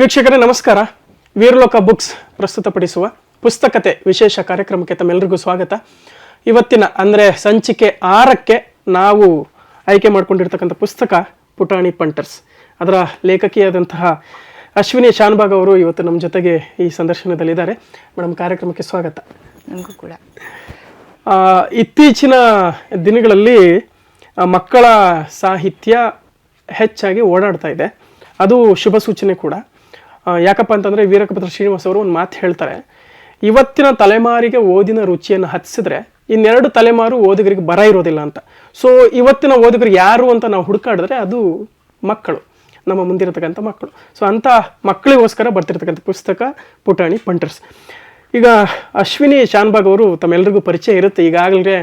ವೀಕ್ಷಕರೇ ನಮಸ್ಕಾರ. ವೀರಲೋಕ ಬುಕ್ಸ್ ಪ್ರಸ್ತುತಪಡಿಸುವ ಪುಸ್ತಕತೆ ವಿಶೇಷ ಕಾರ್ಯಕ್ರಮಕ್ಕೆ ತಮ್ಮೆಲ್ಲರಿಗೂ ಸ್ವಾಗತ. ಇವತ್ತಿನ ಅಂದರೆ ಸಂಚಿಕೆ ಆರಕ್ಕೆ ನಾವು ಆಯ್ಕೆ ಮಾಡಿಕೊಂಡಿರ್ತಕ್ಕಂಥ ಪುಸ್ತಕ ಪುಟಾಣಿ ಪಂಟರ್ಸ್. ಅದರ ಲೇಖಕಿಯಾದಂತಹ ಅಶ್ವಿನಿ ಶಾನ್ಬಾಗ್ ಅವರು ಇವತ್ತು ನಮ್ಮ ಜೊತೆಗೆ ಈ ಸಂದರ್ಶನದಲ್ಲಿದ್ದಾರೆ. ಮೇಡಮ್ ಕಾರ್ಯಕ್ರಮಕ್ಕೆ ಸ್ವಾಗತ. ನಮಗೂ ಕೂಡ. ಇತ್ತೀಚಿನ ದಿನಗಳಲ್ಲಿ ಮಕ್ಕಳ ಸಾಹಿತ್ಯ ಹೆಚ್ಚಾಗಿ ಓಡಾಡ್ತಾ ಇದೆ. ಅದು ಶುಭ ಸೂಚನೆ ಕೂಡ. ಯಾಕಪ್ಪ ಅಂತಂದರೆ ವೀರಕಪತ್ರ ಶ್ರೀನಿವಾಸ್ ಅವರು ಒಂದು ಮಾತು ಹೇಳ್ತಾರೆ ಇವತ್ತಿನ ತಲೆಮಾರಿಗೆ ಓದಿನ ರುಚಿಯನ್ನು ಹತ್ತಿಸಿದ್ರೆ ಇನ್ನೆರಡು ತಲೆಮಾರು ಓದುಗರಿಗೆ ಬರ ಇರೋದಿಲ್ಲ ಅಂತ. ಸೊ ಇವತ್ತಿನ ಓದುಗರು ಯಾರು ಅಂತ ನಾವು ಹುಡುಕಾಡಿದ್ರೆ ಅದು ಮಕ್ಕಳು ನಮ್ಮ ಮುಂದಿರತಕ್ಕಂಥ ಮಕ್ಕಳು. ಸೊ ಅಂಥ ಮಕ್ಕಳಿಗೋಸ್ಕರ ಬರ್ತಿರ್ತಕ್ಕಂಥ ಪುಸ್ತಕ ಪುಟಾಣಿ ಪಂಟರ್ಸ್. ಈಗ ಅಶ್ವಿನಿ ಶಾನ್ಬಾಗ್ ಅವರು ತಮ್ಮೆಲ್ಲರಿಗೂ ಪರಿಚಯ ಇರುತ್ತೆ. ಈಗಾಗಲೇ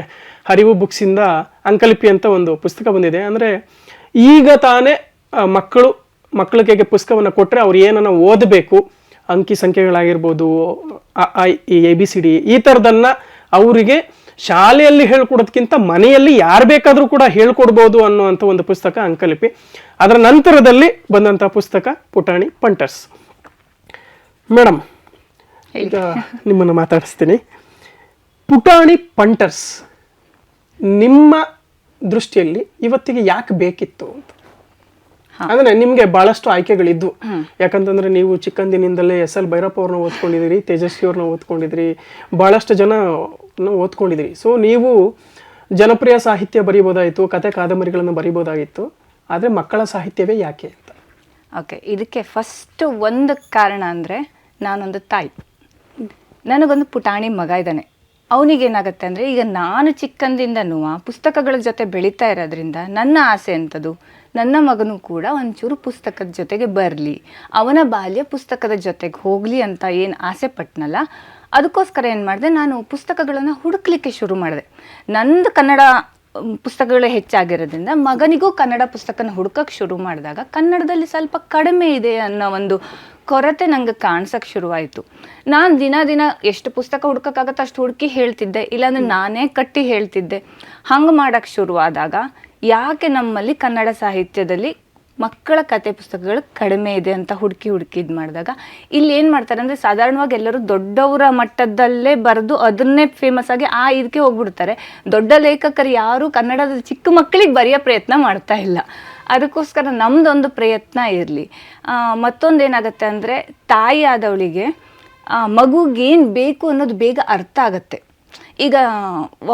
ಹರಿವು ಬುಕ್ಸಿಂದ ಅಂಕಲಿಪಿ ಅಂತ ಒಂದು ಪುಸ್ತಕ ಬಂದಿದೆ. ಅಂದರೆ ಈಗ ತಾನೇ ಆ, ಮಕ್ಕಳು ಮಕ್ಕಳಿಗೆ ಪುಸ್ತಕವನ್ನು ಕೊಟ್ಟರೆ ಅವ್ರು ಏನನ್ನ ಓದಬೇಕು ಅಂಕಿ ಸಂಖ್ಯೆಗಳಾಗಿರ್ಬೋದು ಈ ಎ ಬಿ ಸಿ ಡಿ ಈ ಥರದನ್ನು ಅವರಿಗೆ ಶಾಲೆಯಲ್ಲಿ ಹೇಳ್ಕೊಡೋದಕ್ಕಿಂತ ಮನೆಯಲ್ಲಿ ಯಾರು ಬೇಕಾದರೂ ಕೂಡ ಹೇಳ್ಕೊಡ್ಬೋದು ಅನ್ನುವಂಥ ಒಂದು ಪುಸ್ತಕ ಅಂಕಲಿಪಿ. ಅದರ ನಂತರದಲ್ಲಿ ಬಂದಂಥ ಪುಸ್ತಕ ಪುಟಾಣಿ ಪಂಟರ್ಸ್. ಮೇಡಮ್ ಈಗ ನಿಮ್ಮನ್ನು ಮಾತಾಡಿಸ್ತೀನಿ. ಪುಟಾಣಿ ಪಂಟರ್ಸ್ ನಿಮ್ಮ ದೃಷ್ಟಿಯಲ್ಲಿ ಇವತ್ತಿಗೆ ಯಾಕೆ ಬೇಕಿತ್ತು ಅಂತ? ಅಂದ್ರೆ ನಿಮ್ಗೆ ಬಹಳಷ್ಟು ಆಯ್ಕೆಗಳಿದ್ವು. ಯಾಕಂತಂದ್ರೆ ನೀವು ಚಿಕ್ಕಂದಿನಿಂದಲೇ ಎಸ್ ಎಲ್ ಭೈರಪ್ಪ ಅವ್ರನ್ನ ಓದ್ಕೊಂಡಿದ್ರಿ ತೇಜಸ್ವಿ ಅವ್ರನ್ನ ಓದ್ಕೊಂಡಿದ್ರಿ ಬಹಳಷ್ಟು ಜನ ಓದ್ಕೊಂಡಿದ್ರಿ. ಸೊ ನೀವು ಜನಪ್ರಿಯ ಸಾಹಿತ್ಯ ಬರೀಬೋದಾಯಿತು ಕತೆ ಕಾದಂಬರಿಗಳನ್ನು ಬರೀಬೋದಾಗಿತ್ತು. ಆದರೆ ಮಕ್ಕಳ ಸಾಹಿತ್ಯವೇ ಯಾಕೆ ಅಂತ. ಓಕೆ ಇದಕ್ಕೆ ಫಸ್ಟ್ ಒಂದು ಕಾರಣ ಅಂದರೆ ನಾನೊಂದು ತಾಯಿ. ನನಗೊಂದು ಪುಟಾಣಿ ಮಗ ಇದ್ದಾನೆ. ಅವನಿಗೇನಾಗತ್ತೆ ಅಂದರೆ ಈಗ ನಾನು ಚಿಕ್ಕಂದಿಂದನೂ ಪುಸ್ತಕಗಳ ಜೊತೆ ಬೆಳೀತಾ ಇರೋದ್ರಿಂದ ನನ್ನ ಆಸೆ ಅಂಥದ್ದು, ನನ್ನ ಮಗನೂ ಕೂಡ ಒಂಚೂರು ಪುಸ್ತಕದ ಜೊತೆಗೆ ಬರಲಿ, ಅವನ ಬಾಲ್ಯ ಪುಸ್ತಕದ ಜೊತೆಗೆ ಹೋಗಲಿ ಅಂತ ಏನು ಆಸೆ ಪಟ್ನಲ್ಲ, ಅದಕ್ಕೋಸ್ಕರ ಏನು ಮಾಡಿದೆ, ನಾನು ಪುಸ್ತಕಗಳನ್ನು ಹುಡುಕ್ಲಿಕ್ಕೆ ಶುರು ಮಾಡಿದೆ. ನಂದು ಕನ್ನಡ ಪುಸ್ತಕಗಳು ಹೆಚ್ಚಾಗಿರೋದ್ರಿಂದ ಮಗನಿಗೂ ಕನ್ನಡ ಪುಸ್ತಕನ ಹುಡುಕಕ್ಕೆ ಶುರು ಮಾಡಿದಾಗ ಕನ್ನಡದಲ್ಲಿ ಸ್ವಲ್ಪ ಕಡಿಮೆ ಇದೆ ಅನ್ನೋ ಒಂದು ಕೊರತೆ ನಂಗೆ ಕಾಣಿಸಕ್ ಶುರುವಾಯಿತು. ನಾನು ದಿನ ದಿನ ಎಷ್ಟು ಪುಸ್ತಕ ಹುಡ್ಕೋಕ್ಕಾಗತ್ತೋ ಅಷ್ಟು ಹುಡುಕಿ ಹೇಳ್ತಿದ್ದೆ ಇಲ್ಲಾಂದ್ರೆ ನಾನೇ ಕಟ್ಟಿ ಹೇಳ್ತಿದ್ದೆ. ಹಂಗೆ ಮಾಡೋಕ್ಕೆ ಶುರುವಾದಾಗ ಯಾಕೆ ನಮ್ಮಲ್ಲಿ ಕನ್ನಡ ಸಾಹಿತ್ಯದಲ್ಲಿ ಮಕ್ಕಳ ಕತೆ ಪುಸ್ತಕಗಳು ಕಡಿಮೆ ಇದೆ ಅಂತ ಹುಡುಕಿ ಹುಡುಕಿ ಇದು ಮಾಡಿದಾಗ. ಇಲ್ಲಿ ಏನು ಮಾಡ್ತಾರೆ ಅಂದರೆ ಸಾಧಾರಣವಾಗಿ ಎಲ್ಲರೂ ದೊಡ್ಡವರ ಮಟ್ಟದಲ್ಲೇ ಬರೆದು ಅದನ್ನೇ ಫೇಮಸ್ ಆಗಿ ಆ ಇದಕ್ಕೆ ಹೋಗ್ಬಿಡ್ತಾರೆ. ದೊಡ್ಡ ಲೇಖಕರು ಯಾರೂ ಕನ್ನಡದ ಚಿಕ್ಕ ಮಕ್ಕಳಿಗೆ ಬರೆಯೋ ಪ್ರಯತ್ನ ಮಾಡ್ತಾ ಇಲ್ಲ. ಅದಕ್ಕೋಸ್ಕರ ನಮ್ಮದೊಂದು ಪ್ರಯತ್ನ ಇರಲಿ. ಮತ್ತೊಂದು ಏನಾಗುತ್ತೆ ಅಂದರೆ ತಾಯಿ ಆದವಳಿಗೆ ಮಗುಗೇನು ಬೇಕು ಅನ್ನೋದು ಬೇಗ ಅರ್ಥ ಆಗತ್ತೆ. ಈಗ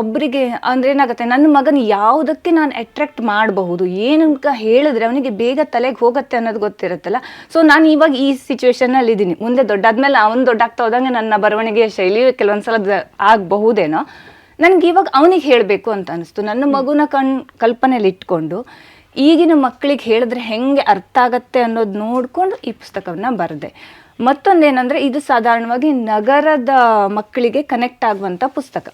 ಒಬ್ಬರಿಗೆ ಅಂದ್ರೆ ಏನಾಗುತ್ತೆ, ನನ್ನ ಮಗನ ಯಾವುದಕ್ಕೆ ನಾನು ಅಟ್ರಾಕ್ಟ್ ಮಾಡಬಹುದು? ಏನಂತ ಹೇಳಿದ್ರೆ ಅವನಿಗೆ ಬೇಗ ತಲೆಗೆ ಹೋಗುತ್ತೆ ಅನ್ನೋದು ಗೊತ್ತಿರುತ್ತಲ್ಲ. ಸೊ ನಾನು ಇವಾಗ ಈ ಸಿಚುವೇಶನಲ್ಲಿ ಇದ್ದೀನಿ. ಮುಂದೆ ದೊಡ್ಡಾದ್ಮೇಲೆ ಅವನು ದೊಡ್ಡಾಗ್ತಾ ಹೋದಂಗೆ ನನ್ನ ಬರವಣಿಗೆಯ ಶೈಲಿಯು ಕೆಲವೊಂದ್ಸಲ ಆಗಬಹುದೇನೋ. ನನಗೆ ಇವಾಗ ಅವನಿಗೆ ಹೇಳಬೇಕು ಅಂತ ಅನಿಸ್ತು. ನನ್ನ ಮಗುನ ಕಣ್ ಕಲ್ಪನೆಯಲ್ಲಿ ಇಟ್ಕೊಂಡು ಈಗಿನ ಮಕ್ಕಳಿಗೆ ಹೇಳಿದ್ರೆ ಹೆಂಗೆ ಅರ್ಥ ಆಗತ್ತೆ ಅನ್ನೋದು ನೋಡಿಕೊಂಡು ಈ ಪುಸ್ತಕವನ್ನು ಬರೆದೆ. ಮತ್ತೊಂದೇನೆಂದರೆ ಇದು ಸಾಧಾರಣವಾಗಿ ನಗರದ ಮಕ್ಕಳಿಗೆ ಕನೆಕ್ಟ್ ಆಗುವಂಥ ಪುಸ್ತಕ.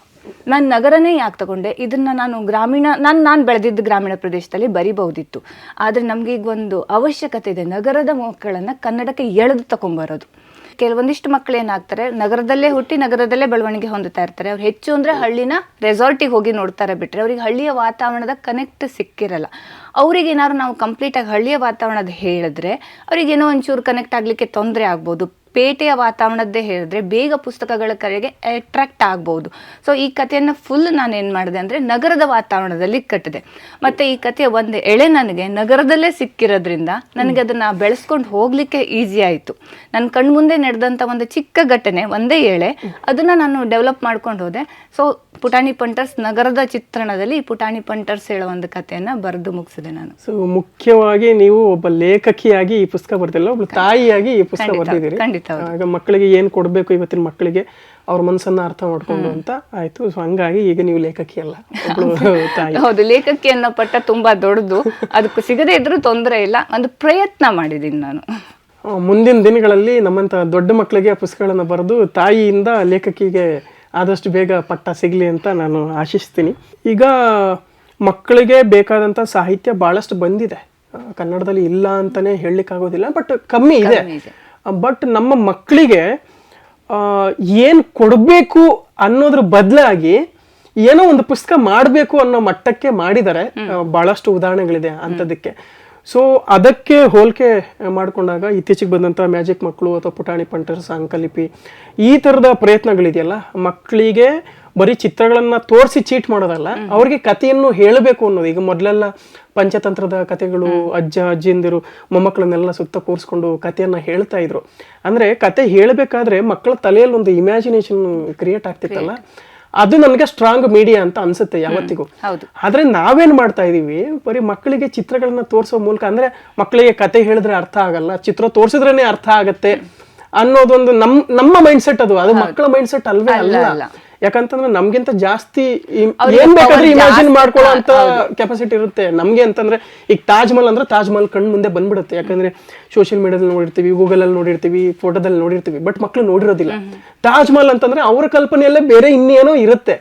ನಾನು ನಗರನೇ ಯಾಕೆ ತಗೊಂಡೆ? ಇದನ್ನು ನಾನು ಗ್ರಾಮೀಣ, ನಾನು ನಾನು ಬೆಳೆದಿದ್ದ ಗ್ರಾಮೀಣ ಪ್ರದೇಶದಲ್ಲಿ ಬರಿಬಹುದಿತ್ತು. ಆದರೆ ನಮಗೆ ಈಗ ಒಂದು ಅವಶ್ಯಕತೆ ಇದೆ. ನಗರದ ಮಕ್ಕಳನ್ನು ಕನ್ನಡಕ್ಕೆ ಎಳೆದು ತಗೊಂಬರೋದು. ಕೆಲವೊಂದಿಷ್ಟು ಮಕ್ಕಳು ಏನಾಗ್ತಾರೆ, ನಗರದಲ್ಲೇ ಹುಟ್ಟಿ ನಗರದಲ್ಲೇ ಬೆಳವಣಿಗೆ ಹೊಂದುತ್ತಾ ಇರ್ತಾರೆ. ಅವ್ರು ಹೆಚ್ಚು ಅಂದರೆ ಹಳ್ಳಿನ ರೆಸಾರ್ಟಿಗೆ ಹೋಗಿ ನೋಡ್ತಾರೆ ಬಿಟ್ಟರೆ ಅವ್ರಿಗೆ ಹಳ್ಳಿಯ ವಾತಾವರಣದ ಕನೆಕ್ಟ್ ಸಿಕ್ಕಿರಲ್ಲ. ಅವ್ರಿಗೆ ಏನಾದ್ರು ನಾವು ಕಂಪ್ಲೀಟಾಗಿ ಹಳ್ಳಿಯ ವಾತಾವರಣದ ಹೇಳಿದ್ರೆ ಅವ್ರಿಗೇನೋ ಒಂಚೂರು ಕನೆಕ್ಟ್ ಆಗಲಿಕ್ಕೆ ತೊಂದರೆ ಆಗ್ಬೋದು. ಪೇಟೆಯ ವಾತಾವರಣದ್ದೇ ಹೇಳಿದ್ರೆ ಬೇಗ ಪುಸ್ತಕಗಳ ಕರೆಗೆ ಅಟ್ರಾಕ್ಟ್ ಆಗ್ಬೋದು. ಸೊ ಈ ಕಥೆಯನ್ನು ಫುಲ್ ನಾನು ಏನು ಮಾಡಿದೆ ಅಂದರೆ ನಗರದ ವಾತಾವರಣದಲ್ಲಿ ಕಟ್ಟಿದೆ. ಮತ್ತು ಈ ಕಥೆಯ ಒಂದು ಎಳೆ ನನಗೆ ನಗರದಲ್ಲೇ ಸಿಕ್ಕಿರೋದ್ರಿಂದ ನನಗೆ ಅದನ್ನು ಬೆಳೆಸ್ಕೊಂಡು ಹೋಗ್ಲಿಕ್ಕೆ ಈಸಿ ಆಯಿತು. ನನ್ನ ಕಣ್ಮುಂದೆ ನಡೆದಂಥ ಒಂದು ಚಿಕ್ಕ ಘಟನೆ ಒಂದೇ ಎಳೆ ಅದನ್ನು ನಾನು ಡೆವಲಪ್ ಮಾಡ್ಕೊಂಡು ಹೋದೆ. ಸೊ ಪುಟಾಣಿ ಪಂಟರ್ಸ್ ನಗರದ ಚಿತ್ರಣದಲ್ಲಿ ಪುಟಾಣಿ ಪಂಟರ್ಸ್ ಹೇಳೋ ಒಂದು ಕಥೆಯನ್ನು ಬರೆದು ಮುಗಿಸಿದೆ ನಾನು. ಸೊ ಮುಖ್ಯವಾಗಿ ನೀವು ಒಬ್ಬ ಲೇಖಕಿಯಾಗಿ ಈ ಪುಸ್ತಕ ಬರ್ತಿಲ್ಲ ಒಬ್ಬ ತಾಯಿಯಾಗಿ ಈ ಪುಸ್ತಕ ಬರ್ತಿದ್ದೀರಿ ಖಂಡಿತ ಆಗ ಮಕ್ಕಳಿಗೆ ಏನು ಕೊಡಬೇಕು ಇವತ್ತಿನ ಮಕ್ಕಳಿಗೆ ಅವ್ರ ಮನಸ್ಸನ್ನ ಅರ್ಥ ಮಾಡ್ಕೊಂಡು ಅಂತ ಆಯ್ತು. ಸೊ ಹಂಗಾಗಿ ಈಗ ನೀವು ಲೇಖಕಿ ಅಲ್ಲ. ತಾಯಿ. ಹೌದು ಲೇಖಕಿ ಅನ್ನೋ ಪಟ್ಟ ತುಂಬಾ ದೊಡ್ಡದು. ಅದಕ್ಕೆ ಸಿಗದೇ ಇದ್ರು ತೊಂದರೆ ಇಲ್ಲ. ಒಂದು ಪ್ರಯತ್ನ ಮಾಡಿದ್ದೀನಿ ನಾನು. ಮುಂದಿನ ದಿನಗಳಲ್ಲಿ ನಮ್ಮಂತ ದೊಡ್ಡ ಮಕ್ಕಳಿಗೆ ಪುಸ್ತಕಗಳನ್ನ ಬರೆದು ತಾಯಿಯಿಂದ ಲೇಖಕಿಗೆ ಆದಷ್ಟು ಬೇಗ ಪಟ್ಟ ಸಿಗ್ಲಿ ಅಂತ ನಾನು ಆಶಿಸ್ತೀನಿ. ಈಗ ಮಕ್ಕಳಿಗೆ ಬೇಕಾದಂತ ಸಾಹಿತ್ಯ ಬಹಳಷ್ಟು ಬಂದಿದೆ. ಕನ್ನಡದಲ್ಲಿ ಇಲ್ಲ ಅಂತಾನೆ ಹೇಳಲಿಕ್ಕಾಗೋದಿಲ್ಲ ಬಟ್ ಕಮ್ಮಿ ಇದೆ. ಬಟ್ ನಮ್ಮ ಮಕ್ಕಳಿಗೆ ಏನು ಕೊಡಬೇಕು ಅನ್ನೋದ್ರ ಬದಲಾಗಿ ಏನೋ ಒಂದು ಪುಸ್ತಕ ಮಾಡಬೇಕು ಅನ್ನೋ ಮಟ್ಟಕ್ಕೆ ಮಾಡಿದ್ದಾರೆ ಆ, ಬಹಳಷ್ಟು ಉದಾಹರಣೆಗಳಿದೆ ಅಂಥದಕ್ಕೆ ಸೊ ಅದಕ್ಕೆ ಹೋಲಿಕೆ ಮಾಡಿಕೊಂಡಾಗ ಇತ್ತೀಚೆಗೆ ಬಂದಂಥ ಮ್ಯಾಜಿಕ್ ಮಕ್ಕಳು ಅಥವಾ ಪುಟಾಣಿ ಪಂಟರ್ಸ್ ಅಂಕಲಿಪಿ ಈ ಥರದ ಪ್ರಯತ್ನಗಳಿದೆಯಲ್ಲ ಮಕ್ಕಳಿಗೆ ಬರೀ ಚಿತ್ರಗಳನ್ನ ತೋರಿಸಿ ಚೀಟ್ ಮಾಡೋದಲ್ಲ ಅವ್ರಿಗೆ ಕಥೆಯನ್ನು ಹೇಳಬೇಕು ಅನ್ನೋದು. ಈಗ ಮೊದಲೆಲ್ಲ ಪಂಚತಂತ್ರದ ಕಥೆಗಳು ಅಜ್ಜ ಅಜ್ಜಿಯಂದಿರು ಮೊಮ್ಮಕ್ಕಳನ್ನೆಲ್ಲ ಸುತ್ತ ಕೂರಿಸ್ಕೊಂಡು ಕಥೆಯನ್ನ ಹೇಳ್ತಾ ಇದ್ರು. ಅಂದ್ರೆ ಕತೆ ಹೇಳಬೇಕಾದ್ರೆ ಮಕ್ಕಳ ತಲೆಯಲ್ಲಿ ಒಂದು ಇಮ್ಯಾಜಿನೇಷನ್ ಕ್ರಿಯೇಟ್ ಆಗ್ತಿತ್ತಲ್ಲ ಅದು ನನಗೆ ಸ್ಟ್ರಾಂಗ್ ಮೀಡಿಯಾ ಅಂತ ಅನ್ಸುತ್ತೆ ಯಾವತ್ತಿಗೂ. ಆದ್ರೆ ನಾವೇನ್ ಮಾಡ್ತಾ ಇದೀವಿ? ಬರೀ ಮಕ್ಕಳಿಗೆ ಚಿತ್ರಗಳನ್ನ ತೋರಿಸೋ ಮೂಲಕ ಅಂದ್ರೆ ಮಕ್ಕಳಿಗೆ ಕತೆ ಹೇಳಿದ್ರೆ ಅರ್ಥ ಆಗಲ್ಲ ಚಿತ್ರ ತೋರಿಸಿದ್ರೇನೆ ಅರ್ಥ ಆಗತ್ತೆ ಅನ್ನೋದೊಂದು ನಮ್ ನಮ್ಮ ಮೈಂಡ್ ಸೆಟ್ ಅದು ಅದು ಮಕ್ಕಳ ಮೈಂಡ್ ಸೆಟ್ ಅಲ್ವೇ ಅಲ್ಲ. ಯಾಕಂತಂದ್ರೆ ನಮ್ಗಿಂತ ಜಾಸ್ತಿ ಇಮ್- ಏನ್ ಬೇಕಾದ್ರೆ ಇಮ್ಯಾಜಿನ್ ಮಾಡ್ಕೊಳ್ಳೋ ಅಂತ ಕೆಪಾಸಿಟಿ ಇರುತ್ತೆ. ನಮ್ಗೆ ಅಂತಂದ್ರೆ ಈಗ ತಾಜ್ ಮಹಲ್ ಅಂದ್ರೆ ತಾಜ್ ಮಹಲ್ ಕಣ್ ಮುಂದೆ ಬಂದ್ಬಿಡುತ್ತೆ. ಯಾಕಂದ್ರೆ ಸೋಷಿಯಲ್ ಮೀಡಿಯಾದಲ್ಲಿ ನೋಡಿರ್ತೀವಿ ಗೂಗಲ್ ಅಲ್ಲಿ ನೋಡಿರ್ತೀವಿ ಫೋಟೋದಲ್ಲಿ ನೋಡಿರ್ತೀವಿ ಬಟ್ ಮಕ್ಳು ನೋಡಿರೋದಿಲ್ಲ. ತಾಜ್ ಮಹಲ್ ಅಂತಂದ್ರೆ ಅವರ ಕಲ್ಪನೆಯಲ್ಲೇ ಬೇರೆ ಇನ್ನೇನೋ ಇರುತ್ತೆ.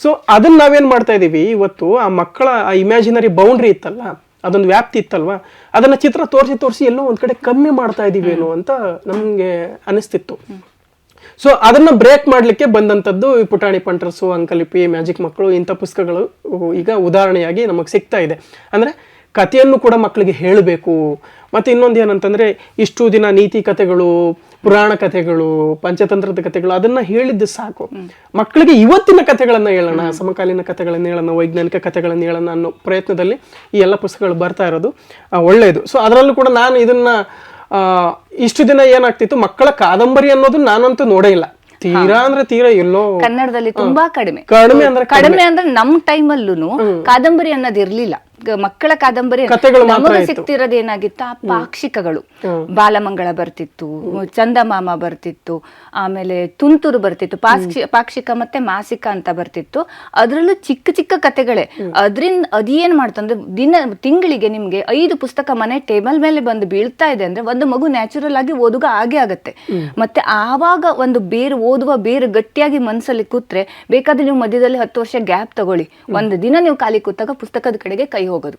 ಸೊ ಅದನ್ನ ನಾವೇನ್ ಮಾಡ್ತಾ ಇದೀವಿ? ಇವತ್ತು ಆ ಮಕ್ಕಳ ಆ ಇಮ್ಯಾಜಿನರಿ ಬೌಂಡ್ರಿ ಇತ್ತಲ್ಲ ಅದೊಂದು ವ್ಯಾಪ್ತಿ ಇತ್ತಲ್ವಾ? ಅದನ್ನ ಚಿತ್ರ ತೋರಿಸಿ ತೋರಿಸಿ ಎಲ್ಲೋ ಒಂದ್ ಕಡೆ ಕಮ್ಮಿ ಮಾಡ್ತಾ ಇದೀವಿ ಏನೋ ಅಂತ ನಮ್ಗೆ ಅನಿಸ್ತಿತ್ತು. ಸೊ ಅದನ್ನ ಬ್ರೇಕ್ ಮಾಡ್ಲಿಕ್ಕೆ ಬಂದಂತದ್ದು ಈ ಪುಟಾಣಿ ಪಂಟ್ರಸು ಅಂಕಲಿಪಿ ಮ್ಯಾಜಿಕ್ ಮಕ್ಕಳು ಇಂಥ ಪುಸ್ತಕಗಳು ಈಗ ಉದಾಹರಣೆಯಾಗಿ ನಮಗೆ ಸಿಗ್ತಾ ಇದೆ. ಅಂದ್ರೆ ಕಥೆಯನ್ನು ಕೂಡ ಮಕ್ಕಳಿಗೆ ಹೇಳಬೇಕು. ಮತ್ತು ಇನ್ನೊಂದು ಏನಂತಂದರೆ ಇಷ್ಟು ದಿನ ನೀತಿ ಕಥೆಗಳು ಪುರಾಣ ಕಥೆಗಳು ಪಂಚತಂತ್ರದ ಕಥೆಗಳು ಅದನ್ನು ಹೇಳಿದ್ದು ಸಾಕು. ಮಕ್ಕಳಿಗೆ ಇವತ್ತಿನ ಕಥೆಗಳನ್ನು ಹೇಳೋಣ ಸಮಕಾಲೀನ ಕಥೆಗಳನ್ನು ಹೇಳೋಣ ವೈಜ್ಞಾನಿಕ ಕಥೆಗಳನ್ನು ಹೇಳೋಣ ಅನ್ನೋ ಪ್ರಯತ್ನದಲ್ಲಿ ಈ ಎಲ್ಲ ಪುಸ್ತಕಗಳು ಬರ್ತಾ ಇರೋದು ಒಳ್ಳೆಯದು ಸೊ ಅದರಲ್ಲೂ ಕೂಡ ನಾನು ಇದನ್ನ ಇಷ್ಟು ದಿನ ಏನಾಗ್ತಿತ್ತು? ಮಕ್ಕಳ ಕಾದಂಬರಿ ಅನ್ನೋದು ನಾನಂತೂ ನೋಡೇ ಇಲ್ಲ. ತೀರಾ ಅಂದ್ರೆ ತೀರಾ ಎಲ್ಲೋ ಕನ್ನಡದಲ್ಲಿ ತುಂಬಾ ಕಡಿಮೆ. ಕಡಿಮೆ ಅಂದ್ರೆ ಕಡಿಮೆ ಅಂದ್ರೆ ನಮ್ ಟೈಮಲ್ಲೂನು ಕಾದಂಬರಿ ಅನ್ನೋದು ಇರ್ಲಿಲ್ಲ ಮಕ್ಕಳ ಕಾದಂಬರಿ ನಮಗೆ ಸಿಕ್ತಿರೋದೇನಾಗಿತ್ತು? ಏನಾಗಿತ್ತು ಆ ಪಾಕ್ಷಿಕಗಳು ಬಾಲಮಂಗಳ ಬರ್ತಿತ್ತು ಚಂದಮಾಮ ಬರ್ತಿತ್ತು ಆಮೇಲೆ ತುಂತುರು ಬರ್ತಿತ್ತು ಪಾಕ್ಷಿ ಪಾಕ್ಷಿಕ ಮತ್ತೆ ಮಾಸಿಕ ಅಂತ ಬರ್ತಿತ್ತು. ಅದರಲ್ಲೂ ಚಿಕ್ಕ ಚಿಕ್ಕ ಕತೆಗಳೇ ಅದ್ರಿಂದ ಅದೇನ್ ಮಾಡ್ತಂದ್ರೆ ದಿನ ತಿಂಗಳಿಗೆ ನಿಮ್ಗೆ ಐದು ಪುಸ್ತಕ ಮನೆ ಟೇಬಲ್ ಮೇಲೆ ಬಂದು ಬೀಳ್ತಾ ಇದೆ ಅಂದ್ರೆ ಒಂದು ಮಗು ನ್ಯಾಚುರಲ್ ಆಗಿ ಓದುಗ ಆಗೇ ಆಗತ್ತೆ. ಮತ್ತೆ ಆವಾಗ ಒಂದು ಬೇರು ಓದುವ ಬೇರು ಗಟ್ಟಿಯಾಗಿ ಮನಸ್ಸಲ್ಲಿ ಕೂತ್ರೆ ಬೇಕಾದ್ರೆ ನೀವು ಮಧ್ಯದಲ್ಲಿ ಹತ್ತು ವರ್ಷ ಗ್ಯಾಪ್ ತಗೊಳ್ಳಿ. ಒಂದು ದಿನ ನೀವು ಖಾಲಿ ಕೂತಾಗ ಪುಸ್ತಕದ ಕಡೆಗೆ ಕೈ ಹೋಗೋದು.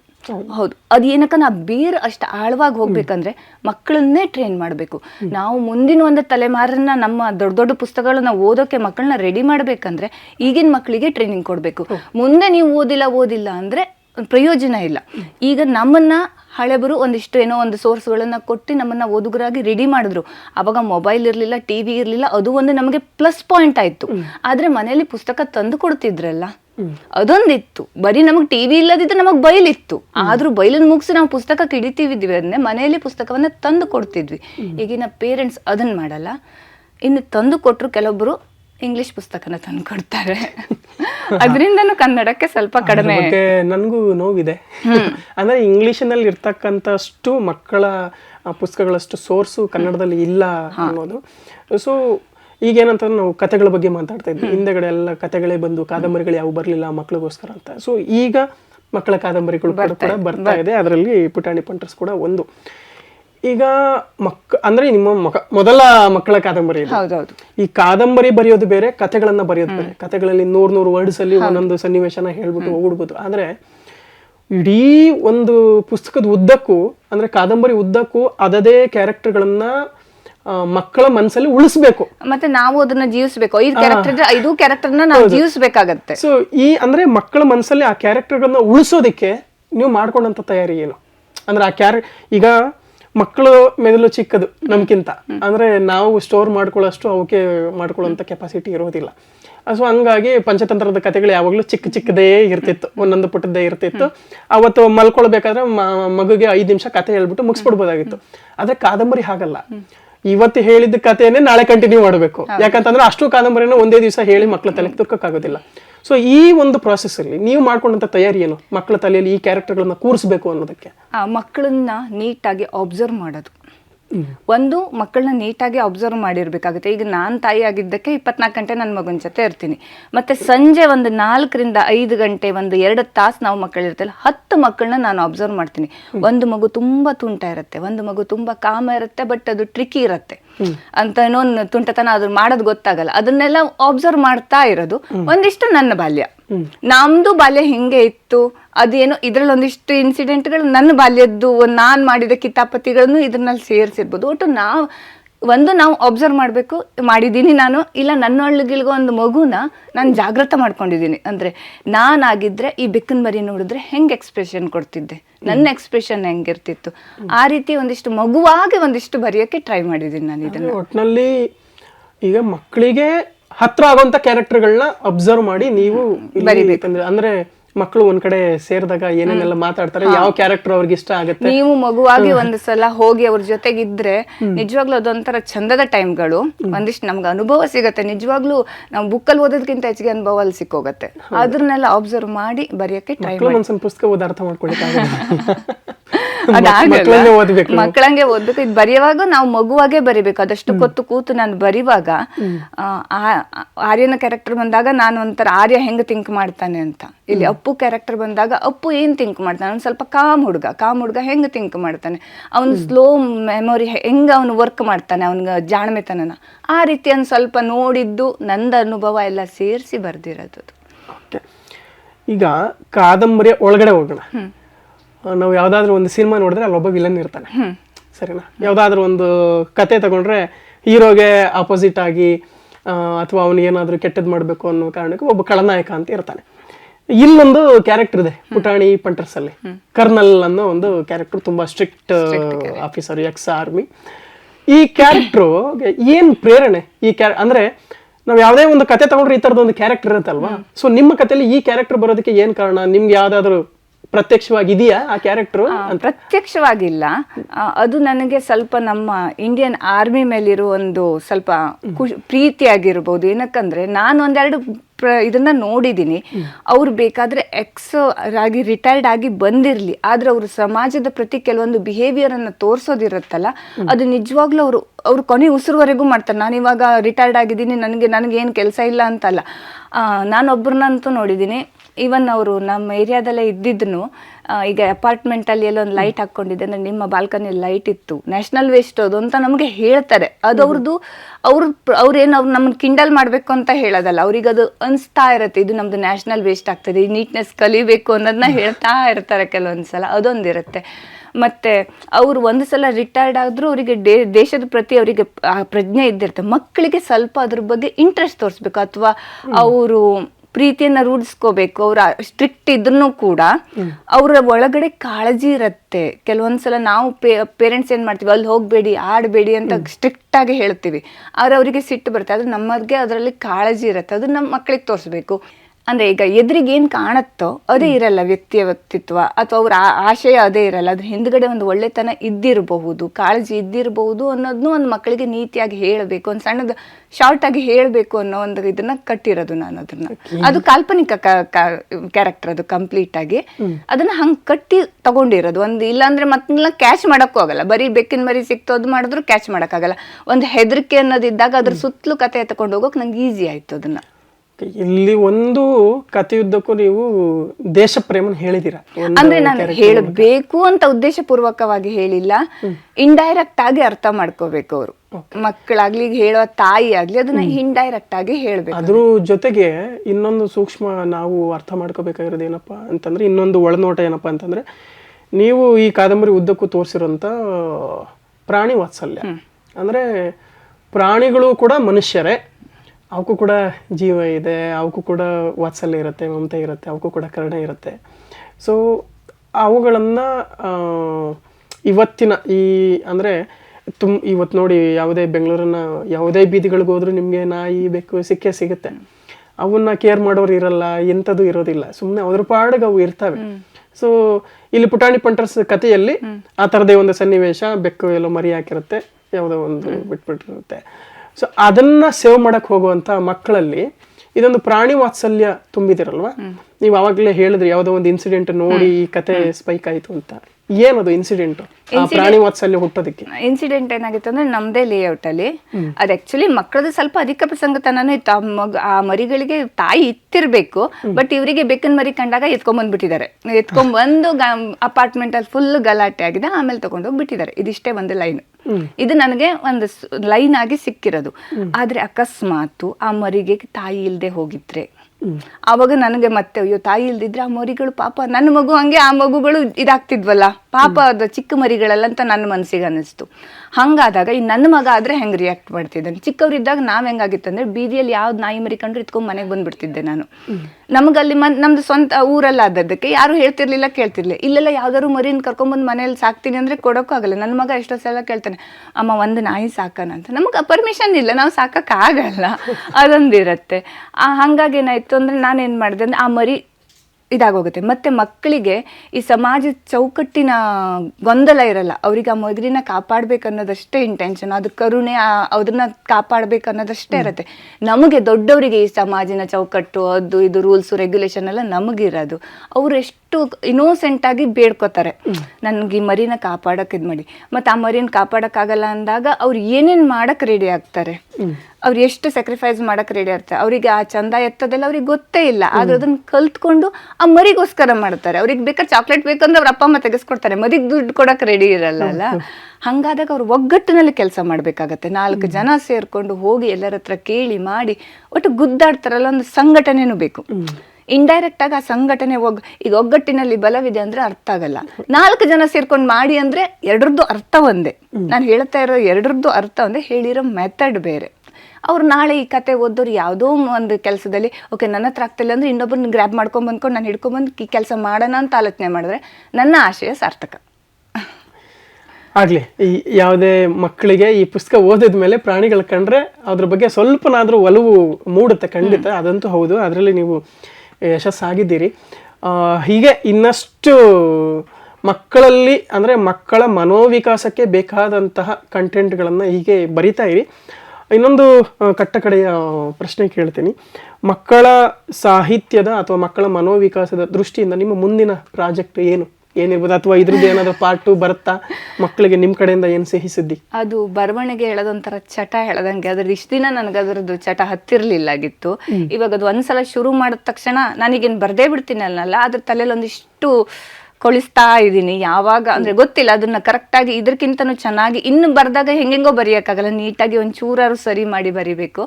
ಹೌದು. ಅದು ಏನಕ್ಕ ನಾ ಬೇರು ಅಷ್ಟು ಆಳವಾಗಿ ಹೋಗ್ಬೇಕಂದ್ರೆ ಮಕ್ಕಳನ್ನೇ ಟ್ರೈನ್ ಮಾಡಬೇಕು. ನಾವು ಮುಂದಿನ ಒಂದು ತಲೆಮಾರನ್ನ ನಮ್ಮ ದೊಡ್ಡ ದೊಡ್ಡ ಪುಸ್ತಕಗಳನ್ನ ಓದೋಕೆ ಮಕ್ಕಳನ್ನ ರೆಡಿ ಮಾಡ್ಬೇಕಂದ್ರೆ ಈಗಿನ ಮಕ್ಕಳಿಗೆ ಟ್ರೈನಿಂಗ್ ಕೊಡಬೇಕು. ಮುಂದೆ ನೀವು ಓದಿಲ್ಲ ಓದಿಲ್ಲ ಅಂದ್ರೆ ಪ್ರಯೋಜನ ಇಲ್ಲ. ಈಗ ನಮ್ಮನ್ನ ಹಳೆಬರು ಒಂದಿಷ್ಟು ಏನೋ ಒಂದು ಸೋರ್ಸ್ಗಳನ್ನು ಕೊಟ್ಟು ನಮ್ಮನ್ನ ಓದುಗರಾಗಿ ರೆಡಿ ಮಾಡಿದ್ರು. ಅವಾಗ ಮೊಬೈಲ್ ಇರಲಿಲ್ಲ ಟಿ ವಿ ಇರಲಿಲ್ಲ, ಅದು ಒಂದು ನಮಗೆ ಪ್ಲಸ್ ಪಾಯಿಂಟ್ ಆಯ್ತು. ಆದರೆ ಮನೆಯಲ್ಲಿ ಪುಸ್ತಕ ತಂದು ಕೊಡ್ತಿದ್ರಲ್ಲ? ಅದೊಂದಿತ್ತು. ಬರೀ ನಮಗ್ ಟಿವಿ ಇಲ್ಲದಿದ್ರೆ ನಮಗ್ ಬೈಲಿತ್ತು. ಆದ್ರೂ ಬೈಲನ್ ಮುಗಿಸಿ ನಾವು ಪುಸ್ತಕ ಕಿಡಿತೀವಿದ್ವಿ ಅಂದ್ರೆ ಮನೆಯಲ್ಲಿ ಪುಸ್ತಕವನ್ನ ತಂದು ಕೊಡ್ತಿದ್ವಿ. ಈಗಿನ ಪೇರೆಂಟ್ಸ್ ಅದನ್ನ ಮಾಡಲ್ಲ. ಇನ್ನು ತಂದು ಕೊಟ್ರು ಕೆಲವೊಬ್ರು ಇಂಗ್ಲಿಷ್ ಪುಸ್ತಕನ ತಂದು ಕೊಡ್ತಾರೆ. ಅದರಿಂದನೂ ಕನ್ನಡಕ್ಕೆ ಸ್ವಲ್ಪ ಕಡಿಮೆ ನನಗೂ ನೋವಿದೆ. ಅಂದ್ರೆ ಇಂಗ್ಲಿಷಿನಲ್ಲಿ ಇರ್ತಕ್ಕಂಥಷ್ಟು ಮಕ್ಕಳ ಪುಸ್ತಕಗಳಷ್ಟು ಸೋರ್ಸು ಕನ್ನಡದಲ್ಲಿ ಇಲ್ಲ ಅನ್ನೋದು. ಸೊ ಈಗೇನಂತಂದ್ರೆ ನಾವು ಕಥೆಗಳ ಬಗ್ಗೆ ಮಾತಾಡ್ತಾ ಇದ್ವಿ. ಹಿಂದೆಗಡೆ ಎಲ್ಲ ಕಥೆಗಳೇ ಬಂದು ಕಾದಂಬರಿಗಳು ಯಾವ ಬರಲಿಲ್ಲ ಮಕ್ಕಳಿಗೋಸ್ಕರ ಅಂತ. ಸೊ ಈಗ ಮಕ್ಕಳ ಕಾದಂಬರಿಗಳು ಕೂಡ ಬರ್ತಾ ಇದೆ. ಅದರಲ್ಲಿ ಪುಟಾಣಿ ಪಂಟರ್ಸ್ ಕೂಡ ಒಂದು. ಈಗ ಮಕ್ ಅಂದ್ರೆ ನಿಮ್ಮ ಮಕ ಮೊದಲ ಮಕ್ಕಳ ಕಾದಂಬರಿ ಈ ಕಾದಂಬರಿ ಬರೆಯೋದು ಬೇರೆ ಕಥೆಗಳನ್ನ ಬರೆಯೋದು ಬೇರೆ. ಕಥೆಗಳಲ್ಲಿ ನೂರ್ ನೂರು ವರ್ಡ್ಸ್ ಅಲ್ಲಿ ಒಂದೊಂದು ಸನ್ನಿವೇಶನ ಹೇಳ್ಬಿಟ್ಟು ಹೋಗ್ಬಿಡ್ಬೋದು. ಆದ್ರೆ ಇಡೀ ಒಂದು ಪುಸ್ತಕದ ಉದ್ದಕ್ಕೂ ಅಂದ್ರೆ ಕಾದಂಬರಿ ಉದ್ದಕ್ಕೂ ಅದದೇ ಕ್ಯಾರೆಕ್ಟರ್ಗಳನ್ನ ಮಕ್ಕಳ ಮನಸ್ಸಲ್ಲಿ ಉಳಿಸ್ಬೇಕು. ಮತ್ತೆ ನಾವು ಅದನ್ನ ಜೀವಿಸಬೇಕು. ಐದು ಕ್ಯಾರೆಕ್ಟರ್ ಇದ್ರೆ ಐದು ಕ್ಯಾರೆಕ್ಟರ್ನ ನಾವು ಜೀವಿಸಬೇಕಾಗತ್ತೆ. ಸೊ ಈ ಅಂದ್ರೆ ಮಕ್ಕಳ ಮನಸ್ಸಲ್ಲಿ ಆ ಕ್ಯಾರೆಕ್ಟರ್ಗಳನ್ನ ಉಳಿಸೋದಕ್ಕೆ ನೀವು ಮಾಡ್ಕೊಂಡಂತ ತಯಾರಿ ಏನು? ಅಂದ್ರೆ ಆ ಕ್ಯಾರೆ ಈಗ ಮಕ್ಕಳು ಮೆದುಳು ಚಿಕ್ಕದು ನಮ್ಗಿಂತ ಅಂದ್ರೆ ನಾವು ಸ್ಟೋರ್ ಮಾಡ್ಕೊಳ್ಳೋಷ್ಟು ಅವಕ್ಕೆ ಮಾಡ್ಕೊಳ್ಳೋಂಥ ಕೆಪಾಸಿಟಿ ಇರೋದಿಲ್ಲ. ಸೊ ಹಂಗಾಗಿ ಪಂಚತಂತ್ರದ ಕಥೆಗಳು ಯಾವಾಗಲೂ ಚಿಕ್ಕ ಚಿಕ್ಕದೇ ಇರ್ತಿತ್ತು. ಒಂದೊಂದು ಪುಟದ್ದೇ ಇರ್ತಿತ್ತು. ಅವತ್ತು ಮಲ್ಕೊಳ್ಬೇಕಾದ್ರೆ ಮಗುಗೆ ಐದು ನಿಮಿಷ ಕತೆ ಹೇಳ್ಬಿಟ್ಟು ಮುಗಿಸ್ಬಿಡ್ಬೋದಾಗಿತ್ತು. ಆದ್ರೆ ಕಾದಂಬರಿ ಹಾಗಲ್ಲ. ಇವತ್ತು ಹೇಳಿದ ಕಥೆಯನ್ನೇ ನಾಳೆ ಕಂಟಿನ್ಯೂ ಮಾಡಬೇಕು. ಯಾಕಂತಂದ್ರೆ ಅಷ್ಟು ಕಾದಂಬರಿನ ಒಂದೇ ದಿವಸ ಹೇಳಿ ಮಕ್ಕಳ ತಲೆ ತುರ್ಕೋಕ್ಕಾಗೋದಿಲ್ಲ. ಸೊ ಈ ಒಂದು ಪ್ರೊಸೆಸ್ ಅಲ್ಲಿ ನೀವು ಮಾಡ್ಕೊಂಡಂತ ತಯಾರಿ ಏನು? ಮಕ್ಕಳ ತಲೆಯಲ್ಲಿ ಈ ಕ್ಯಾರೆಕ್ಟರ್ಗಳನ್ನ ಕೂರಿಸಬೇಕು ಅನ್ನೋದಕ್ಕೆ? ಆ ಮಕ್ಕಳನ್ನ ನೀಟಾಗಿ ಅಬ್ಸರ್ವ್ ಮಾಡೋದು. ಒಂದು ಮಕ್ಕಳನ್ನ ನೀಟಾಗಿ ಅಬ್ಸರ್ವ್ ಮಾಡಿರ್ಬೇಕಾಗುತ್ತೆ. ಈಗ ನಾನು ತಾಯಿ ಆಗಿದ್ದಕ್ಕೆ ಇಪ್ಪತ್ನಾಲ್ಕು ಗಂಟೆ ನನ್ನ ಮಗನ ಜೊತೆ ಇರ್ತೀನಿ. ಮತ್ತೆ ಸಂಜೆ ಒಂದು ನಾಲ್ಕರಿಂದ ಐದು ಗಂಟೆ ಒಂದು ಎರಡು ತಾಸು ನಾವು ಮಕ್ಕಳಿರ್ತಲ್ಲ ಹತ್ತು ಮಕ್ಕಳನ್ನ ನಾನು ಅಬ್ಸರ್ವ್ ಮಾಡ್ತೀನಿ. ಒಂದು ಮಗು ತುಂಬಾ ತುಂಟ ಇರುತ್ತೆ ಒಂದು ಮಗು ತುಂಬಾ ಕಾಮ ಇರುತ್ತೆ ಬಟ್ ಅದು ಟ್ರಿಕಿ ಇರುತ್ತೆ. ಅಂತ ಏನೋ ತುಂಟತನ ಅದ್ರ ಮಾಡೋದು ಗೊತ್ತಾಗಲ್ಲ. ಅದನ್ನೆಲ್ಲ ಅಬ್ಸರ್ವ್ ಮಾಡ್ತಾ ಇರೋದು. ಒಂದಿಷ್ಟು ನನ್ನ ಬಾಲ್ಯ. ನಮ್ದು ಬಾಲ್ಯ ಹೆಂಗೆ ಇತ್ತು ಅದೇನೋ ಇದ್ರಲ್ಲಿ ಒಂದಿಷ್ಟು ಇನ್ಸಿಡೆಂಟ್ಗಳು ನನ್ನ ಬಾಲ್ಯದ್ದು ಒಂದ್ ನಾನ್ ಮಾಡಿದ ಕಿತಾಪತಿಗಳನ್ನು ಇದ್ರಲ್ಲಿ ಸೇರಿಸಿರ್ಬೋದು. ಒಟ್ಟು ನಾವು ಒಂದು ನಾವು ಅಬ್ಸರ್ವ್ ಮಾಡಬೇಕು ಮಾಡಿದ್ದೀನಿ ನಾನು ಇಲ್ಲ ನನ್ನೊಳಗಿಲ್ಗೋ ಒಂದು ಮಗುನ ನಾನು ಜಾಗೃತ ಮಾಡ್ಕೊಂಡಿದ್ದೀನಿ. ಅಂದರೆ ನಾನಾಗಿದ್ದರೆ ಈ ಬೆಕ್ಕನ ಮರಿ ನೋಡಿದ್ರೆ ಹೆಂಗೆ ಎಕ್ಸ್ಪ್ರೆಷನ್ ಕೊಡ್ತಿದ್ದೆ ನನ್ನ ಎಕ್ಸ್ಪ್ರೆಷನ್ ಹೆಂಗಿರ್ತಿತ್ತು. ಆ ರೀತಿ ಒಂದಿಷ್ಟು ಮಗುವಾಗಿ ಒಂದಿಷ್ಟು ಬರೆಯೋಕ್ಕೆ ಟ್ರೈ ಮಾಡಿದ್ದೀನಿ ನಾನು ಇದನ್ನು. ಒಟ್ಟಿನಲ್ಲಿ ಈಗ ಮಕ್ಕಳಿಗೆ ಹತ್ರ ಆಗುವಂತ ಕ್ಯಾರೆಕ್ಟರ್ಗಳನ್ನ ಅಬ್ಸರ್ವ್ ಮಾಡಿ ನೀವು ಬರೀಬೇಕಂದ್ರೆ ಅಂದ್ರೆ ಮಕ್ಕಳು ಒಂದ್ ಕಡೆ ಸೇರಿದಾಗ ಏನೇನೆಲ್ಲ ಮಾತಾಡ್ತಾರೆ ಯಾವ ಕ್ಯಾರೆಕ್ಟರ್ ಅವ್ರಿಗೆ ಇಷ್ಟ ಆಗುತ್ತೆ? ನೀವು ಮಗುವಾಗಿ ಒಂದ್ಸಲ ಹೋಗಿ ಅವ್ರ ಜೊತೆಗಿದ್ರೆ ನಿಜವಾಗ್ಲೂ ಅದೊಂಥರ ಚಂದದ ಟೈಮ್ಗಳು ಒಂದಿಷ್ಟು ನಮ್ಗೆ ಅನುಭವ ಸಿಗತ್ತೆ. ನಿಜವಾಗ್ಲೂ ನಾವು ಬುಕ್ಕಲ್ಲಿ ಓದೋದಕ್ಕಿಂತ ಹೆಚ್ಚಿಗೆ ಅನುಭವ ಅಲ್ಲಿ ಸಿಕ್ಕೋಗತ್ತೆ ಅದ್ರನ್ನೆಲ್ಲ ಅಬ್ಸರ್ವ್ ಮಾಡಿ ಬರೆಯಕ್ಕೆ ಟ್ರೈ ಮಕ್ಕಳು ಪುಸ್ತಕ ಓದಿ ಅರ್ಥ ಅದಾಗಲ್ಲ ಮಕ್ಕಳಂಗೆ ಓದ್ಬೇಕು ಇದು ಬರೆಯುವಾಗ ನಾವು ಮಗುವಾಗೆ ಬರಿಬೇಕು. ಅದಷ್ಟು ಕೊತ್ತು ಕೂತು ನಾನು ಆ- ಆರ್ಯನ ಕ್ಯಾರೆಕ್ಟರ್ ಬಂದಾಗ ನಾನು ಒಂಥರ ಆರ್ಯ ಹೆಂಗ್ ಥಿಂಕ್ ಮಾಡ್ತಾನೆ ಅಂತ. ಇಲ್ಲಿ ಅಪ್ಪು ಕ್ಯಾರೆಕ್ಟರ್ ಬಂದಾಗ ಅಪ್ಪು ಏನ್ ಥಿಂಕ್ ಮಾಡ್ತಾನೆ? ಅವ್ನು ಸ್ವಲ್ಪ ಕಾಮ್ ಹುಡುಗ. ಕಾಮ್ ಹುಡುಗ ಹೆಂಗ್ ಥಿಂಕ್ ಮಾಡ್ತಾನೆ? ಅವನು ಸ್ಲೋ ಮೆಮೊರಿ ಹೆಂಗ್ ಅವನು ವರ್ಕ್ ಮಾಡ್ತಾನೆ? ಅವನಿಗೆ ಜಾಣ್ಮೆತನನ. ಆ ರೀತಿ ಒಂದು ಸ್ವಲ್ಪ ನೋಡಿದ್ದು ನಂದ ಅನುಭವ ಎಲ್ಲ ಸೇರಿಸಿ ಬರ್ದಿರೋದು ಈಗ ಕಾದಂಬರಿಯ ಒಳಗಡೆ ಹೋಗೋಣ. ನಾವು ಯಾವುದಾದ್ರೂ ಒಂದು ಸಿನಿಮಾ ನೋಡಿದ್ರೆ ಅಲ್ಲೊಬ್ಬ ವಿಲನ್ ಇರ್ತಾನೆ. ಸರಿನಾ? ಯಾವುದಾದ್ರೂ ಒಂದು ಕತೆ ತಗೊಂಡ್ರೆ ಹೀರೋಗೆ ಆಪೋಸಿಟ್ ಆಗಿ ಅಥವಾ ಅವನಿಗೆ ಏನಾದರೂ ಕೆಟ್ಟದ್ದು ಮಾಡಬೇಕು ಅನ್ನೋ ಕಾರಣಕ್ಕೆ ಒಬ್ಬ ಖಳನಾಯಕ ಅಂತ ಇರ್ತಾನೆ. ಇಲ್ಲೊಂದು ಕ್ಯಾರೆಕ್ಟರ್ ಇದೆ ಪುಟಾಣಿ ಪಂಟರ್ಸ್ ಅಲ್ಲಿ. ಕರ್ನಲ್ ಅನ್ನೋ ಒಂದು ಕ್ಯಾರೆಕ್ಟರ್ ತುಂಬಾ ಸ್ಟ್ರಿಕ್ಟ್ ಆಫೀಸರ್ ಎಕ್ಸ್ ಆರ್ಮಿ ಈ ಕ್ಯಾರೆಕ್ಟ್ರು ಏನು ಪ್ರೇರಣೆ? ಈ ಕ್ಯಾರೆ ಅಂದ್ರೆ ನಾವು ಯಾವುದೇ ಒಂದು ಕತೆ ತಗೊಂಡ್ರೆ ಈ ತರದ ಒಂದು ಕ್ಯಾರೆಕ್ಟರ್ ಇರುತ್ತಲ್ವಾ ಸೊ ನಿಮ್ಮ ಕಥೆಯಲ್ಲಿ ಈ ಕ್ಯಾರೆಕ್ಟರ್ ಬರೋದಕ್ಕೆ ಏನು ಕಾರಣ? ನಿಮ್ಗೆ ಯಾವ್ದಾದ್ರು ಪ್ರತ್ಯಕ್ಷವಾಗಿ ಇದೆಯಾ ಆ ಕ್ಯಾರೆಕ್ಟರ್ ಪ್ರತ್ಯಕ್ಷವಾಗಿಲ್ಲ ಅದು ನನಗೆ ಸ್ವಲ್ಪ ನಮ್ಮ ಇಂಡಿಯನ್ ಆರ್ಮಿ ಮೇಲಿರೋ ಒಂದು ಸ್ವಲ್ಪ ಖುಷ್ ಪ್ರೀತಿಯಾಗಿರ್ಬೋದು. ಏನಕ್ಕಂದ್ರೆ ನಾನು ಒಂದೆರಡು ಪ್ರ ಇದನ್ನ ನೋಡಿದ್ದೀನಿ ಅವ್ರು ಬೇಕಾದ್ರೆ ಎಕ್ಸ್ ಆಗಿ ರಿಟೈರ್ಡ್ ಆಗಿ ಬಂದಿರಲಿ. ಆದ್ರೆ ಅವರು ಸಮಾಜದ ಪ್ರತಿ ಕೆಲವೊಂದು ಬಿಹೇವಿಯರ್ ಅನ್ನ ತೋರಿಸೋದಿರುತ್ತಲ್ಲ ಅದು ನಿಜವಾಗ್ಲೂ ಅವರು ಅವ್ರು ಕೊನೆ ಉಸಿರುವರೆಗೂ ಮಾಡ್ತಾರೆ. ನಾನು ಇವಾಗ ರಿಟೈರ್ಡ್ ಆಗಿದ್ದೀನಿ ನನಗೆ ನನಗೆ ಏನು ಕೆಲಸ ಇಲ್ಲ ಅಂತಲ್ಲ. ನಾನೊಬ್ಬರನ್ನಂತೂ ನೋಡಿದ್ದೀನಿ ಈವನ್ ಅವರು ನಮ್ಮ ಏರಿಯಾದಲ್ಲೇ ಇದ್ದಿದ್ನು ಈಗ ಅಪಾರ್ಟ್ಮೆಂಟಲ್ಲಿ ಎಲ್ಲ ಒಂದು ಲೈಟ್ ಹಾಕ್ಕೊಂಡಿದ್ದೆ ಅಂದರೆ ನಿಮ್ಮ ಬಾಲ್ಕನಿಯಲ್ಲಿ ಲೈಟ್ ಇತ್ತು. ನ್ಯಾಷನಲ್ ವೇಸ್ಟ್ ಅದು ಅಂತ ನಮಗೆ ಹೇಳ್ತಾರೆ. ಅದು ಅವ್ರದ್ದು ಅವ್ರ ಅವ್ರೇನು ಅವ್ರು ನಮ್ಮನ್ನ ಕಿಂಡಲ್ ಮಾಡಬೇಕು ಅಂತ ಹೇಳೋದಲ್ಲ. ಅವ್ರಿಗೆ ಅದು ಅನಿಸ್ತಾ ಇರುತ್ತೆ ಇದು ನಮ್ಮದು ನ್ಯಾಷನಲ್ ವೇಸ್ಟ್ ಆಗ್ತದೆ ಈ ನೀಟ್ನೆಸ್ ಕಲಿಬೇಕು ಅನ್ನೋದನ್ನ ಹೇಳ್ತಾ ಇರ್ತಾರೆ ಕೆಲವೊಂದು ಸಲ. ಅದೊಂದಿರುತ್ತೆ. ಮತ್ತೆ ಅವರು ಒಂದು ಸಲ ರಿಟೈರ್ಡ್ ಆದ್ರೂ ಅವರಿಗೆ ದೇಶದ ಪ್ರತಿ ಅವರಿಗೆ ಪ್ರಜ್ಞೆ ಇದ್ದಿರುತ್ತೆ. ಮಕ್ಕಳಿಗೆ ಸ್ವಲ್ಪ ಅದ್ರ ಬಗ್ಗೆ ಇಂಟ್ರೆಸ್ಟ್ ತೋರಿಸ್ಬೇಕು ಅಥವಾ ಅವರು ಪ್ರೀತಿಯನ್ನ ರೂಢಿಸ್ಕೋಬೇಕು ಅವ್ರ ಸ್ಟ್ರಿಕ್ಟ್ ಇದ್ರೂ ಕೂಡ ಅವರ ಒಳಗಡೆ ಕಾಳಜಿ ಇರತ್ತೆ. ಕೆಲವೊಂದ್ಸಲ ನಾವು ಪೇರೆಂಟ್ಸ್ ಏನ್ ಮಾಡ್ತೀವಿ ಅಲ್ಲಿ ಹೋಗ್ಬೇಡಿ ಆಡಬೇಡಿ ಅಂತ ಸ್ಟ್ರಿಕ್ಟ್ ಆಗಿ ಹೇಳ್ತೀವಿ. ಆದ್ರೆ ಅವರಿಗೆ ಸಿಟ್ಟು ಬರುತ್ತೆ. ಆದ್ರೆ ನಮಗೆ ಅದರಲ್ಲಿ ಕಾಳಜಿ ಇರುತ್ತೆ. ಅದು ನಮ್ಮ ಮಕ್ಕಳಿಗೆ ತೋರಿಸ್ಬೇಕು. ಅಂದ್ರೆ ಈಗ ಎದುರಿಗೆ ಏನ್ ಕಾಣುತ್ತೋ ಅದೇ ಇರಲ್ಲ ವ್ಯಕ್ತಿಯ ವ್ಯಕ್ತಿತ್ವ ಅಥವಾ ಅವ್ರ ಆಶಯ ಅದೇ ಇರಲ್ಲ. ಅದ್ರ ಹಿಂದ್ಗಡೆ ಒಂದು ಒಳ್ಳೆತನ ಇದ್ದಿರಬಹುದು ಕಾಳಜಿ ಇದ್ದಿರಬಹುದು ಅನ್ನೋದನ್ನು ಒಂದು ಮಕ್ಕಳಿಗೆ ನೀತಿಯಾಗಿ ಹೇಳಬೇಕು ಒಂದು ಸಣ್ಣದ ಶಾರ್ಟ್ ಆಗಿ ಹೇಳಬೇಕು ಅನ್ನೋ ಒಂದು ಇದನ್ನ ಕಟ್ಟಿರೋದು ನಾನು ಅದನ್ನ ಅದು ಕಾಲ್ಪನಿಕ ಕ್ಯಾರೆಕ್ಟರ್ ಅದು ಕಂಪ್ಲೀಟ್ ಆಗಿ. ಅದನ್ನ ಹಂಗ್ ಕಟ್ಟಿ ತಗೊಂಡಿರೋದು. ಒಂದು ಇಲ್ಲಾಂದ್ರೆ ಮತ್ತೊಂದೆಲ್ಲ ಕ್ಯಾಚ್ ಮಾಡಕ್ಕೂ ಆಗಲ್ಲ. ಬರೀ ಬೆಕ್ಕಿನ ಮರಿ ಸಿಕ್ತೋ ಅದು ಮಾಡಿದ್ರು ಕ್ಯಾಚ್ ಮಾಡಕ್ಕಾಗಲ್ಲ. ಒಂದು ಹೆದರಿಕೆ ಅನ್ನೋದಿದ್ದಾಗ ಅದ್ರ ಸುತ್ತಲೂ ಕತೆ ತಗೊಂಡು ಹೋಗೋಕೆ ನಂಗೆ ಈಸಿ ಆಯ್ತು ಅದನ್ನ. ಇಲ್ಲಿ ಒಂದು ಕಥೆಯುದ್ದಕ್ಕೂ ನೀವು ದೇಶ ಪ್ರೇಮನ ಹೇಳಿದೀರಾ ಅಂದ್ರೆ ನಾನು ಹೇಳಬೇಕು ಅಂತ ಉದ್ದೇಶಪೂರ್ವಕವಾಗಿ ಹೇಳಿಲ್ಲ. ಇಂಡೈರೆಕ್ಟ್ ಆಗಿ ಅರ್ಥ ಮಾಡ್ಕೋಬೇಕು ಅವರು. ಮಕ್ಕಳಾಗ್ಲಿ ಹೇಳುವ ಹೇಳೋ ತಾಯಿ ಆಗ್ಲಿ ಅದನ್ನ ಇಂಡೈರೆಕ್ಟ್ ಆಗಿ ಹೇಳ್ಬೇಕು. ಅದ್ರ ಜೊತೆಗೆ ಇನ್ನೊಂದು ಸೂಕ್ಷ್ಮ ನಾವು ಅರ್ಥ ಮಾಡ್ಕೋಬೇಕಾಗಿರೋದು ಏನಪ್ಪಾ ಅಂತಂದ್ರೆ ಇನ್ನೊಂದು ಒಳನೋಟ ಏನಪ್ಪಾ ಅಂತಂದ್ರೆ ನೀವು ಈ ಕಾದಂಬರಿ ಉದ್ದಕ್ಕೂ ತೋರಿಸಿರೋಂಥ ಪ್ರಾಣಿ ವಾತ್ಸಲ್ಯ. ಅಂದ್ರೆ ಪ್ರಾಣಿಗಳು ಕೂಡ ಮನುಷ್ಯರೇ. ಅವಕ್ಕೂ ಕೂಡ ಜೀವ ಇದೆ ಅವಕ್ಕೂ ಕೂಡ ವಾತ್ಸಲ್ಯ ಇರುತ್ತೆ ಮಮತೆ ಇರುತ್ತೆ ಅವಕ್ಕೂ ಕೂಡ ಕರುಣೆ ಇರುತ್ತೆ. ಸೊ ಅವುಗಳನ್ನು ಇವತ್ತಿನ ಈ ಅಂದರೆ ತುಮ್ ಇವತ್ತು ನೋಡಿ ಯಾವುದೇ ಬೆಂಗಳೂರಿನ ಯಾವುದೇ ಬೀದಿಗಳಿಗೆ ಹೋದ್ರೂ ನಿಮಗೆ ನಾಯಿ ಬೆಕ್ಕು ಸಿಕ್ಕೇ ಸಿಗುತ್ತೆ. ಅವನ್ನ ಕೇರ್ ಮಾಡೋರು ಇರಲ್ಲ ಎಂಥದ್ದು ಇರೋದಿಲ್ಲ. ಸುಮ್ಮನೆ ಅದ್ರ ಪಾಡಿಗೆ ಅವು ಇರ್ತವೆ. ಸೊ ಇಲ್ಲಿ ಪುಟಾಣಿ ಪಂಟರ್ಸ್ ಕಥೆಯಲ್ಲಿ ಆ ಥರದೇ ಒಂದು ಸನ್ನಿವೇಶ ಬೆಕ್ಕು ಎಲ್ಲೋ ಮರಿ ಹಾಕಿರುತ್ತೆ ಯಾವುದೋ ಒಂದು ಬಿಟ್ಬಿಟ್ಟಿರುತ್ತೆ. ಸೊ ಅದನ್ನ ಸೇವ್ ಮಾಡಕ್ ಹೋಗುವಂಥ ಮಕ್ಕಳಲ್ಲಿ ಇದೊಂದು ಪ್ರಾಣಿ ವಾತ್ಸಲ್ಯ ತುಂಬಿದಿರಲ್ವಾ? ನೀವು ಆವಾಗಲೇ ಹೇಳಿದ್ರಿ ಯಾವುದೋ ಒಂದು ಇನ್ಸಿಡೆಂಟ್ ನೋಡಿ ಈ ಕತೆ ಸ್ಪೈಕ್ ಆಯ್ತು ಅಂತ. ಏನದು ಇನ್ಸಿಡೆಂಟ್ ಪ್ರಾಣಿ ವಾತ್ಸಲ್ಯ ಹುಟ್ಟೋದಕ್ಕೆ? ಇನ್ಸಿಡೆಂಟ್ ಏನಾಗಿತ್ತು ಅಂದ್ರೆ ನಮ್ದೇ ಲೇಔಟ್ ಅಲ್ಲಿ ಅದ್ ಆಕ್ಚುಲಿ ಮಕ್ಕಳದ್ದು ಸ್ವಲ್ಪ ಅಧಿಕ ಪ್ರಸಂಗತನೂ ಇತ್ತು. ಆ ಮಗ ಆ ಮರಿಗಳಿಗೆ ತಾಯಿ ಇತ್ತಿರ್ಬೇಕು ಬಟ್ ಇವರಿಗೆ ಬೆಕ್ಕನ್ ಮರಿ ಕಂಡಾಗ ಎತ್ಕೊಂಡ್ ಬಂದ್ಬಿಟ್ಟಿದ್ದಾರೆ ಎತ್ಕೊಂಡ್ ಬಂದು ಅಪಾರ್ಟ್ಮೆಂಟ್ ಅಲ್ಲಿ ಫುಲ್ ಗಲಾಟೆ ಆಗಿದೆ ಆಮೇಲೆ ತಗೊಂಡೋಗಿ ಬಿಟ್ಟಿದ್ದಾರೆ ಇದಿಷ್ಟೇ ಒಂದು ಲೈನ್ ಇದು ನನಗೆ ಒಂದು ಲೈನ್ ಆಗಿ ಸಿಕ್ಕಿರೋದು. ಆದ್ರೆ ಅಕಸ್ಮಾತು ಆ ಮರಿಗೆ ತಾಯಿ ಇಲ್ಲದೆ ಹೋಗಿದ್ರೆ ಆವಾಗ ನನಗೆ ಮತ್ತೆ ಅಯ್ಯೋ ತಾಯಿ ಇಲ್ದಿದ್ರೆ ಆ ಮರಿಗಳು ಪಾಪ ನನ್ನ ಮಗು ಹಂಗೆ ಆ ಮಗುಗಳು ಇದಾಗ್ತಿದ್ವಲ್ಲ ಪಾಪ ಅದು ಚಿಕ್ಕ ಮರಿಗಳಲ್ಲ ಅಂತ ನನ್ನ ಮನಸ್ಸಿಗೆ ಅನ್ನಿಸ್ತು. ಹಂಗಾದಾಗ ಈ ನನ್ನ ಮಗ ಆದ್ರೆ ಹೆಂಗ್ ರಿಯಾಕ್ಟ್ ಮಾಡ್ತಿದ್ದಾನೆ ಚಿಕ್ಕವರಿದ್ದಾಗ ನಾವ್ ಹೆಂಗಾಗಿತ್ತು ಅಂದ್ರೆ ಬೀದಿಯಲ್ಲಿ ಯಾವ್ದು ನಾಯಿ ಮರಿ ಕಂಡ್ರೆ ಇಟ್ಕೊಂಡ್ ಮನೆಗೆ ಬಂದ್ಬಿಡ್ತಿದ್ದೆ ನಾನು. ನಮಗಲ್ಲಿ ಮನ್ ನಮ್ದು ಸ್ವಂತ ಊರಲ್ಲ ಆದದ್ದಕ್ಕೆ ಯಾರು ಹೇಳ್ತಿರ್ಲಿಲ್ಲ ಕೇಳ್ತಿರ್ಲಿಲ್ಲ. ಇಲ್ಲೆಲ್ಲ ಯಾವ್ದಾದ್ರು ಮರಿನ ಕರ್ಕೊಂಬಂದು ಮನೆಯಲ್ಲಿ ಸಾಕ್ತೀನಿ ಅಂದ್ರೆ ಕೊಡೋಕ್ಕೂ ಆಗಲ್ಲ. ನನ್ನ ಮಗ ಎಷ್ಟೋ ಸಲ ಕೇಳ್ತಾನೆ ಅಮ್ಮ ಒಂದು ನಾಯಿ ಸಾಕನ ಅಂತ ನಮಗೆ ಪರ್ಮಿಷನ್ ಇಲ್ಲ ನಾವು ಸಾಕಕ್ಕಾಗಲ್ಲ ಅದೊಂದಿರತ್ತೆ. ಆ ಹಂಗಾಗಿ ಏನಾಯ್ತು? ಅಂದ್ರೆ ನಾನೇನು ಮಾಡಿದೆ ಅಂದರೆ ಆ ಮರಿ ಇದಾಗೋಗುತ್ತೆ. ಮತ್ತು ಮಕ್ಕಳಿಗೆ ಈ ಸಮಾಜ ಚೌಕಟ್ಟಿನ ಗೊಂದಲ ಇರಲ್ಲ. ಅವ್ರಿಗೆ ಆ ಮಗುವಿನ ಕಾಪಾಡಬೇಕನ್ನೋದಷ್ಟೇ ಇಂಟೆನ್ಷನ್ ಅದು ಕರುಣೆ ಅದನ್ನ ಕಾಪಾಡ್ಬೇಕು ಅನ್ನೋದಷ್ಟೇ ಇರುತ್ತೆ. ನಮಗೆ ದೊಡ್ಡವರಿಗೆ ಈ ಸಮಾಜಿನ ಚೌಕಟ್ಟು, ಅದು ಇದು ರೂಲ್ಸು ರೆಗ್ಯುಲೇಷನ್ ಎಲ್ಲ ನಮಗಿರೋದು. ಅವ್ರು ಎಷ್ಟು ಇನ್ನೋಸೆಂಟ್ ಆಗಿ ಬೇಡ್ಕೋತಾರೆ. ನನ್ಗೆ ಈ ಮರಿನ ಕಾಪಾಡಕ್ ಇದ್ ಮಾಡಿ. ಮತ್ತೆ ಆ ಮರಿನ ಕಾಪಾಡಕ್ಕಾಗಲ್ಲ ಅಂದಾಗ ಅವ್ರು ಏನೇನ್ ಮಾಡಕ್ ರೆಡಿ ಆಗ್ತಾರೆ. ಅವ್ರು ಎಷ್ಟು ಸ್ಯಾಕ್ರಿಫೈಸ್ ಮಾಡಕ್ ರೆಡಿ ಆಗ್ತಾರೆ. ಅವರಿಗೆ ಆ ಚಂದ ಎತ್ತದೆಲ್ಲ ಅವ್ರಿಗೆ ಗೊತ್ತೇ ಇಲ್ಲ. ಆದ್ರೆ ಅದನ್ನ ಕಲ್ತ್ಕೊಂಡು ಆ ಮರಿಗೋಸ್ಕರ ಮಾಡ್ತಾರೆ. ಅವ್ರಿಗೆ ಬೇಕಾದ್ರೆ ಚಾಕ್ಲೇಟ್ ಬೇಕಂದ್ರೆ ಅವ್ರ ಅಪ್ಪ ಅಮ್ಮ ತೆಗೆಸ್ಕೊಡ್ತಾರೆ. ಮರಿಗೆ ದುಡ್ಡು ಕೊಡಕ್ ರೆಡಿ ಇರಲ್ಲ ಅಲ್ಲ? ಹಂಗಾದಾಗ ಅವ್ರು ಒಗ್ಗಟ್ಟಿನಲ್ಲಿ ಕೆಲಸ ಮಾಡ್ಬೇಕಾಗತ್ತೆ. ನಾಲ್ಕು ಜನ ಸೇರ್ಕೊಂಡು ಹೋಗಿ ಎಲ್ಲರ ಹತ್ರ ಕೇಳಿ ಮಾಡಿ ಒಟ್ಟು ಗುದ್ದಾಡ್ತಾರಲ್ಲ ಒಂದು ಸಂಘಟನೆನೂ ಬೇಕು. ಇಂಡೈರೆಕ್ಟ್ ಆಗಿ ಆ ಸಂಘಟನೆ ಒಗ್ ಈಗ ಒಗ್ಗಟ್ಟಿನಲ್ಲಿ ಬಲವಿದೆ ಅಂದ್ರೆ ಅರ್ಥ ಆಗಲ್ಲ. ನಾಲ್ಕು ಜನ ಸೇರ್ಕೊಂಡು ಮಾಡಿ ಅಂದ್ರೆ ಎರಡರದ್ದು ಅರ್ಥ ಒಂದೇ. ನಾನು ಹೇಳ್ತಾ ಇರೋ ಎರಡರದ್ದು ಅರ್ಥ ಒಂದೇ ಹೇಳಿರೋ ಮೆಥಡ್ ಬೇರೆ. ಅವ್ರು ನಾಳೆ ಈ ಕತೆ ಓದೋರು ಯಾವುದೋ ಒಂದು ಕೆಲಸದಲ್ಲಿ ಓಕೆ ನನ್ನ ಹತ್ರ ಆಗ್ತಿಲ್ಲ ಅಂದ್ರೆ ಇನ್ನೊಬ್ಬರನ್ನ ಗ್ರ್ಯಾಬ್ ಮಾಡ್ಕೊಂಡ್ ಬಂದ್ಕೊಂಡು ನಾನು ಹಿಡ್ಕೊಂಡ್ಬಂದು ಈ ಕೆಲಸ ಮಾಡೋಣ ಅಂತ ಆಲೋಚನೆ ಮಾಡಿದ್ರೆ ನನ್ನ ಆಶಯ ಸಾರ್ಥಕ. ಆಗ್ಲಿ ಈ ಯಾವುದೇ ಮಕ್ಕಳಿಗೆ ಈ ಪುಸ್ತಕ ಓದಿದ ಮೇಲೆ ಪ್ರಾಣಿಗಳು ಕಂಡ್ರೆ ಅದ್ರ ಬಗ್ಗೆ ಸ್ವಲ್ಪನಾದ್ರೂ ಒಲವು ಮೂಡುತ್ತೆ ಖಂಡಿತ ಅದಂತೂ ಹೌದು. ಅದರಲ್ಲಿ ನೀವು ಯಶಸ್ಸಾಗಿದ್ದೀರಿ. ಹೀಗೆ ಇನ್ನಷ್ಟು ಮಕ್ಕಳಲ್ಲಿ, ಅಂದರೆ ಮಕ್ಕಳ ಮನೋವಿಕಾಸಕ್ಕೆ ಬೇಕಾದಂತಹ ಕಂಟೆಂಟ್ಗಳನ್ನು ಹೀಗೆ ಬರಿತಾ ಇರಿ. ಇನ್ನೊಂದು ಕಟ್ಟಕಡೆಯ ಕಟ್ಟ ಕಡೆಯ ಪ್ರಶ್ನೆ ಕೇಳ್ತೀನಿ. ಮಕ್ಕಳ ಸಾಹಿತ್ಯದ ಅಥವಾ ಮಕ್ಕಳ ಮನೋವಿಕಾಸದ ದೃಷ್ಟಿಯಿಂದ ನಿಮ್ಮ ಮುಂದಿನ ಪ್ರಾಜೆಕ್ಟ್ ಏನು? ಏನಿರ್ಬೋದು? ಅಥವಾ ಇದ್ರದ್ದು ಏನಾದ್ರು ಪಾರ್ಟ್ ಬರುತ್ತಾ? ಮಕ್ಕಳಿಗೆ ನಿಮ್ಮ ಕಡೆಯಿಂದ ಏನು ಸಿಹಿ ಸುದ್ದಿ? ಅದು ಬರವಣಿಗೆ ಹೇಳೋದೊಂಥರ ಚಟ ಹೇಳದಂಗೆ. ಅದ್ರ ಇಷ್ಟ ದಿನ ನನಗೆ ಅದರದ್ದು ಚಟ ಹತ್ತಿರಲಿಲ್ಲಾಗಿತ್ತು. ಇವಾಗ ಅದು ಒಂದ್ಸಲ ಶುರು ಮಾಡಿದ ತಕ್ಷಣ ನಾನೀಗೇನು ಬರ್ದೇ ಬಿಡ್ತೀನಿ ಅಲ್ಲ ಅದ್ರ ತಲೆಯಲ್ಲಿ ಒಂದಿಷ್ಟು ಕೊಳಿಸ್ತಾ ಇದ್ದೀನಿ. ಯಾವಾಗ ಅಂದ್ರೆ ಗೊತ್ತಿಲ್ಲ ಅದನ್ನ ಕರೆಕ್ಟಾಗಿ ಇದಕ್ಕಿಂತನೂ ಚೆನ್ನಾಗಿ ಇನ್ನು ಬರ್ದಾಗ ಹೆಂಗೆಂಗೋ ಬರೆಯೋಕ್ಕಾಗಲ್ಲ. ನೀಟಾಗಿ ಒಂದು ಚೂರಾರು ಸರಿ ಮಾಡಿ ಬರಿಬೇಕು.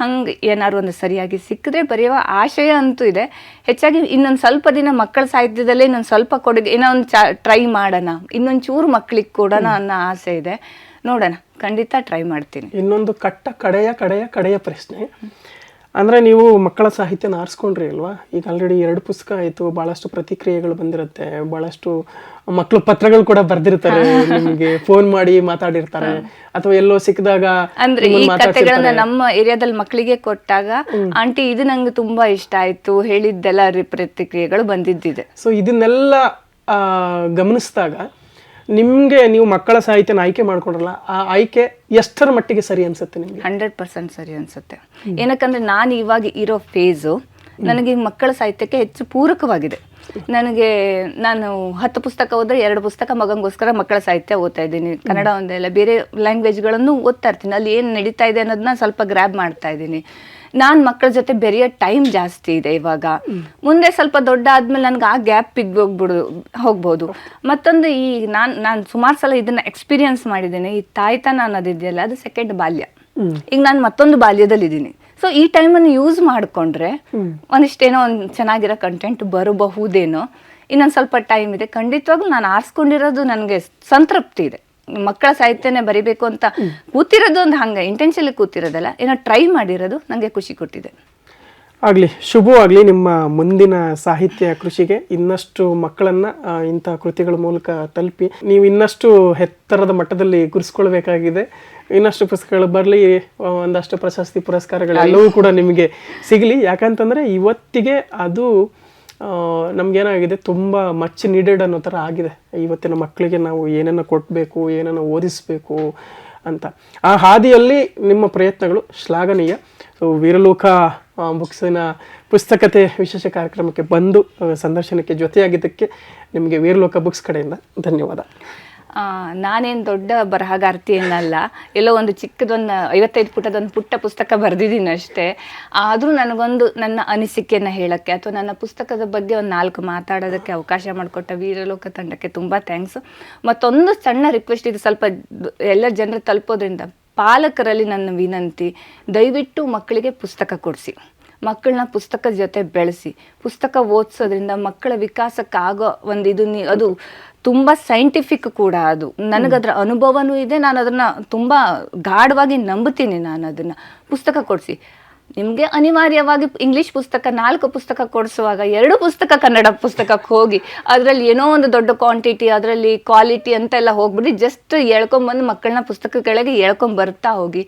ಹಂಗೆ ಏನಾದ್ರು ಒಂದು ಸರಿಯಾಗಿ ಸಿಕ್ಕಿದ್ರೆ ಬರೆಯುವ ಆಶಯ ಅಂತೂ ಇದೆ. ಹೆಚ್ಚಾಗಿ ಇನ್ನೊಂದು ಸ್ವಲ್ಪ ದಿನ ಮಕ್ಕಳ ಸಾಹಿತ್ಯದಲ್ಲೇ ಇನ್ನೊಂದು ಸ್ವಲ್ಪ ಕೊಡುಗೆ ಏನೋ ಒಂದು ಚಾ ಟ್ರೈ ಮಾಡೋಣ. ಇನ್ನೊಂದು ಚೂರು ಮಕ್ಕಳಿಗೆ ಕೊಡೋಣ ಅನ್ನೋ ಆಸೆ ಇದೆ. ನೋಡೋಣ. ಖಂಡಿತ ಟ್ರೈ ಮಾಡ್ತೀನಿ. ಇನ್ನೊಂದು ಕಟ್ಟ ಕಡೆಯ ಕಡೆಯ ಕಡೆಯ ಪ್ರಶ್ನೆ. ಅಂದ್ರೆ ನೀವು ಮಕ್ಕಳ ಸಾಹಿತ್ಯನ ಆರಿಸ್ಕೊಂಡ್ರಿ ಅಲ್ವಾ? ಈಗ ಆಲ್ರೆಡಿ ಎರಡು ಪುಸ್ತಕ ಆಯ್ತು ಭಾಳಷ್ಟು ಪ್ರತಿಕ್ರಿಯೆಗಳು ಬಂದಿರುತ್ತೆ ಭಾಳಷ್ಟು ಮಕ್ಕಳು ಪತ್ರಗಳು ಕೂಡ ಬರ್ದಿರ್ತಾರೆ ನಿಮಗೆ ಫೋನ್ ಮಾಡಿ ಮಾತಾಡಿರ್ತಾರೆ ಅಥವಾ ಎಲ್ಲೋ ಸಿಕ್ಕಿದಾಗ ಅಂದ್ರೆ ಈ ಕಥೆಗಳನ್ನ ನಮ್ಮ ಏರಿಯಾದಲ್ಲಿ ಮಕ್ಕಳಿಗೆ ಕೊಟ್ಟಾಗ ಆಂಟಿ ಇದು ನಂಗೆ ತುಂಬಾ ಇಷ್ಟ ಆಯ್ತು ಹೇಳಿದ್ದೆಲ್ಲ ಪ್ರತಿಕ್ರಿಯೆಗಳು ಬಂದಿದ್ದಿದೆ. ಸೊ ಇದನ್ನೆಲ್ಲ ಆ, ಗಮನಿಸಿದಾಗ ನಿಮ್ಗೆ ನೀವು ಮಕ್ಕಳ ಸಾಹಿತ್ಯನ ಆಯ್ಕೆ ಮಾಡ್ಕೊಂಡ್ರಲ್ಲ, ಆ ಆಯ್ಕೆ ಎಷ್ಟರ ಮಟ್ಟಿಗೆ ಸರಿ ಅನ್ಸುತ್ತೆ ನಿಮ್ಗೆ? ಹಂಡ್ರೆಡ್ ಪರ್ಸೆಂಟ್ ಸರಿ ಅನ್ಸುತ್ತೆ. ಏನಕ್ಕಂದ್ರೆ ನಾನು ಇವಾಗ ಇರೋ ಫೇಸು ನನಗೆ ಮಕ್ಕಳ ಸಾಹಿತ್ಯಕ್ಕೆ ಹೆಚ್ಚು ಪೂರಕವಾಗಿದೆ. ನನಗೆ ನಾನು ಹತ್ತು ಪುಸ್ತಕ ಓದ್ರೆ ಎರಡು ಪುಸ್ತಕ ಮಗಂಗೋಸ್ಕರ ಮಕ್ಕಳ ಸಾಹಿತ್ಯ ಓದ್ತಾ ಇದ್ದೀನಿ. ಕನ್ನಡ ಒಂದೇ ಅಲ್ಲ ಬೇರೆ ಲ್ಯಾಂಗ್ವೇಜ್ಗಳನ್ನು ಓದ್ತಾ ಇರ್ತೀನಿ. ಅಲ್ಲಿ ಏನು ನಡೀತಾ ಇದೆ ಅನ್ನೋದನ್ನ ಸ್ವಲ್ಪ ಗ್ರ್ಯಾಬ್ ಮಾಡ್ತಾ ಇದ್ದೀನಿ. ನಾನು ಮಕ್ಕಳ ಜೊತೆ ಬೆರೆಯೋ ಟೈಮ್ ಜಾಸ್ತಿ ಇದೆ ಇವಾಗ. ಮುಂದೆ ಸ್ವಲ್ಪ ದೊಡ್ಡ ಆದ್ಮೇಲೆ ನನಗೆ ಆ ಗ್ಯಾಪ್ ಬಿದ್ದೋಗ್ಬಿಡು ಹೋಗ್ಬೋದು. ಮತ್ತೊಂದು ಈ ನಾನು ನಾನು ಸುಮಾರು ಸಲ ಇದನ್ನ ಎಕ್ಸ್ಪೀರಿಯನ್ಸ್ ಮಾಡಿದ್ದೇನೆ. ಈ ತಾಯ್ತನ ಅನ್ನೋದಿದೆಯಲ್ಲ ಅದು ಸೆಕೆಂಡ್ ಬಾಲ್ಯ. ಈಗ ನಾನು ಮತ್ತೊಂದು ಬಾಲ್ಯದಲ್ಲಿ ಇದ್ದೀನಿ ಸೊ ಈ ಟೈಮನ್ನು ಯೂಸ್ ಮಾಡಿಕೊಂಡ್ರೆ ಒಂದಿಷ್ಟೇನೋ ಒಂದು ಚೆನ್ನಾಗಿರೋ ಕಂಟೆಂಟ್ ಬರಬಹುದೇನೋ. ಇನ್ನೊಂದು ಸ್ವಲ್ಪ ಟೈಮ್ ಇದೆ. ಖಂಡಿತವಾಗ್ಲೂ ನಾನು ಆರಿಸ್ಕೊಂಡಿರೋದು ನನಗೆ ಸಂತೃಪ್ತಿ ಇದೆ. ಮಕ್ಕಳ ಸಾಹಿತ್ಯನೇ ಬರಿಬೇಕು ಅಂತ ಕೂತಿರೋದು ಒಂದು ಹಂಗೆ ಇಂಟೆನ್ಷನ್ಲಿ ಕೂತಿರೋದಲ್ಲ ಏನೋ ಟ್ರೈ ಮಾಡಿರೋದು ನನಗೆ ಖುಷಿ ಕೊಟ್ಟಿದೆ. ಆಗಲಿ ಶುಭವಾಗಲಿ ನಿಮ್ಮ ಮುಂದಿನ ಸಾಹಿತ್ಯ ಕೃಷಿಗೆ ಇನ್ನಷ್ಟು ಮಕ್ಕಳನ್ನು ಇಂಥ ಕೃತಿಗಳ ಮೂಲಕ ತಲುಪಿ. ನೀವು ಇನ್ನಷ್ಟು ಎತ್ತರದ ಮಟ್ಟದಲ್ಲಿ ಗುರುಸ್ಕೊಳ್ಬೇಕಾಗಿದೆ ಇನ್ನಷ್ಟು ಪುಸ್ತಕಗಳು ಬರಲಿ ಒಂದಷ್ಟು ಪ್ರಶಸ್ತಿ ಪುರಸ್ಕಾರಗಳು ಎಲ್ಲವೂ ಕೂಡ ನಿಮಗೆ ಸಿಗಲಿ. ಯಾಕಂತಂದರೆ ಇವತ್ತಿಗೆ ಅದು ನಮಗೇನಾಗಿದೆ ನಮ್ಗೇನಾಗಿದೆ, ತುಂಬ ಮಚ್ ನೀಡೆಡ್ ಅನ್ನೋ ಥರ ಆಗಿದೆ. ಇವತ್ತಿನ ಮಕ್ಕಳಿಗೆ ನಾವು ಏನನ್ನು ಕೊಟ್ಟಬೇಕು ಏನನ್ನು ಓದಿಸ್ಬೇಕು ಅಂತ. ಆ ಹಾದಿಯಲ್ಲಿ ನಿಮ್ಮ ಪ್ರಯತ್ನಗಳು ಶ್ಲಾಘನೀಯ. ಸೊ ವೀರಲೋಕ ಬುಕ್ಸಿನ ಪುಸ್ತಕತೆ ವಿಶೇಷ ಕಾರ್ಯಕ್ರಮಕ್ಕೆ ಬಂದು ಸಂದರ್ಶನಕ್ಕೆ ಜೊತೆಯಾಗಿದ್ದಕ್ಕೆ ನಿಮಗೆ ವೀರಲೋಕ ಬುಕ್ಸ್ ಕಡೆಯಿಂದ ಧನ್ಯವಾದ. ನಾನೇನ್ ದೊಡ್ಡ ಬರಹಗಾರ್ತಿ ಏನಲ್ಲ ಎಲ್ಲೋ ಒಂದು ಚಿಕ್ಕದೊಂದು ಐವತ್ತೈದು ಪುಟದೊಂದು ಪುಟ್ಟ ಪುಸ್ತಕ ಬರೆದಿದ್ದೀನಿ ಅಷ್ಟೇ. ಆದರೂ ನನಗೊಂದು ನನ್ನ ಅನಿಸಿಕೆಯನ್ನು ಹೇಳೋಕ್ಕೆ ಅಥವಾ ನನ್ನ ಪುಸ್ತಕದ ಬಗ್ಗೆ ಒಂದು ನಾಲ್ಕು ಮಾತಾಡೋದಕ್ಕೆ ಅವಕಾಶ ಮಾಡಿಕೊಟ್ಟ ವೀರಲೋಕ ತಂಡಕ್ಕೆ ತುಂಬ ಥ್ಯಾಂಕ್ಸ್ ಮತ್ತೊಂದು ಸಣ್ಣ ರಿಕ್ವೆಸ್ಟ್ ಇದು ಸ್ವಲ್ಪ ಎಲ್ಲ ಜನರು ತಲುಪೋದ್ರಿಂದ ಪಾಲಕರಲ್ಲಿ ನನ್ನ ವಿನಂತಿ ದಯವಿಟ್ಟು ಮಕ್ಕಳಿಗೆ ಪುಸ್ತಕ ಕೊಡಿಸಿ. ಮಕ್ಕಳನ್ನ ಪುಸ್ತಕದ ಜೊತೆ ಬೆಳೆಸಿ. ಪುಸ್ತಕ ಓದಿಸೋದ್ರಿಂದ ಮಕ್ಕಳ ವಿಕಾಸಕ್ಕಾಗೋ ಒಂದು ಇದು ನೀ ಅದು ತುಂಬ ಸೈಂಟಿಫಿಕ್ ಕೂಡ ಅದು. ನನಗದ್ರ ಅನುಭವನೂ ಇದೆ ನಾನು ಅದನ್ನು ತುಂಬ ಗಾಢವಾಗಿ ನಂಬುತ್ತೀನಿ ನಾನು ಅದನ್ನು ಪುಸ್ತಕ ಕೊಡಿಸಿ. ನಿಮಗೆ ಅನಿವಾರ್ಯವಾಗಿ ಇಂಗ್ಲಿಷ್ ಪುಸ್ತಕ ನಾಲ್ಕು ಪುಸ್ತಕ ಕೊಡಿಸುವಾಗ ಎರಡು ಪುಸ್ತಕ ಕನ್ನಡ ಪುಸ್ತಕಕ್ಕೆ ಹೋಗಿ ಅದರಲ್ಲಿ ಏನೋ ಒಂದು ದೊಡ್ಡ ಕ್ವಾಂಟಿಟಿ ಅದರಲ್ಲಿ ಕ್ವಾಲಿಟಿ ಅಂತ ಎಲ್ಲ ಹೋಗ್ಬಿಟ್ಟು ಜಸ್ಟ್ ಎಳ್ಕೊಂಬಂದು ಮಕ್ಕಳನ್ನ ಪುಸ್ತಕ ಕೆಳಗೆ ಎಳ್ಕೊಂಡ್ ಬರ್ತಾ ಹೋಗಿ.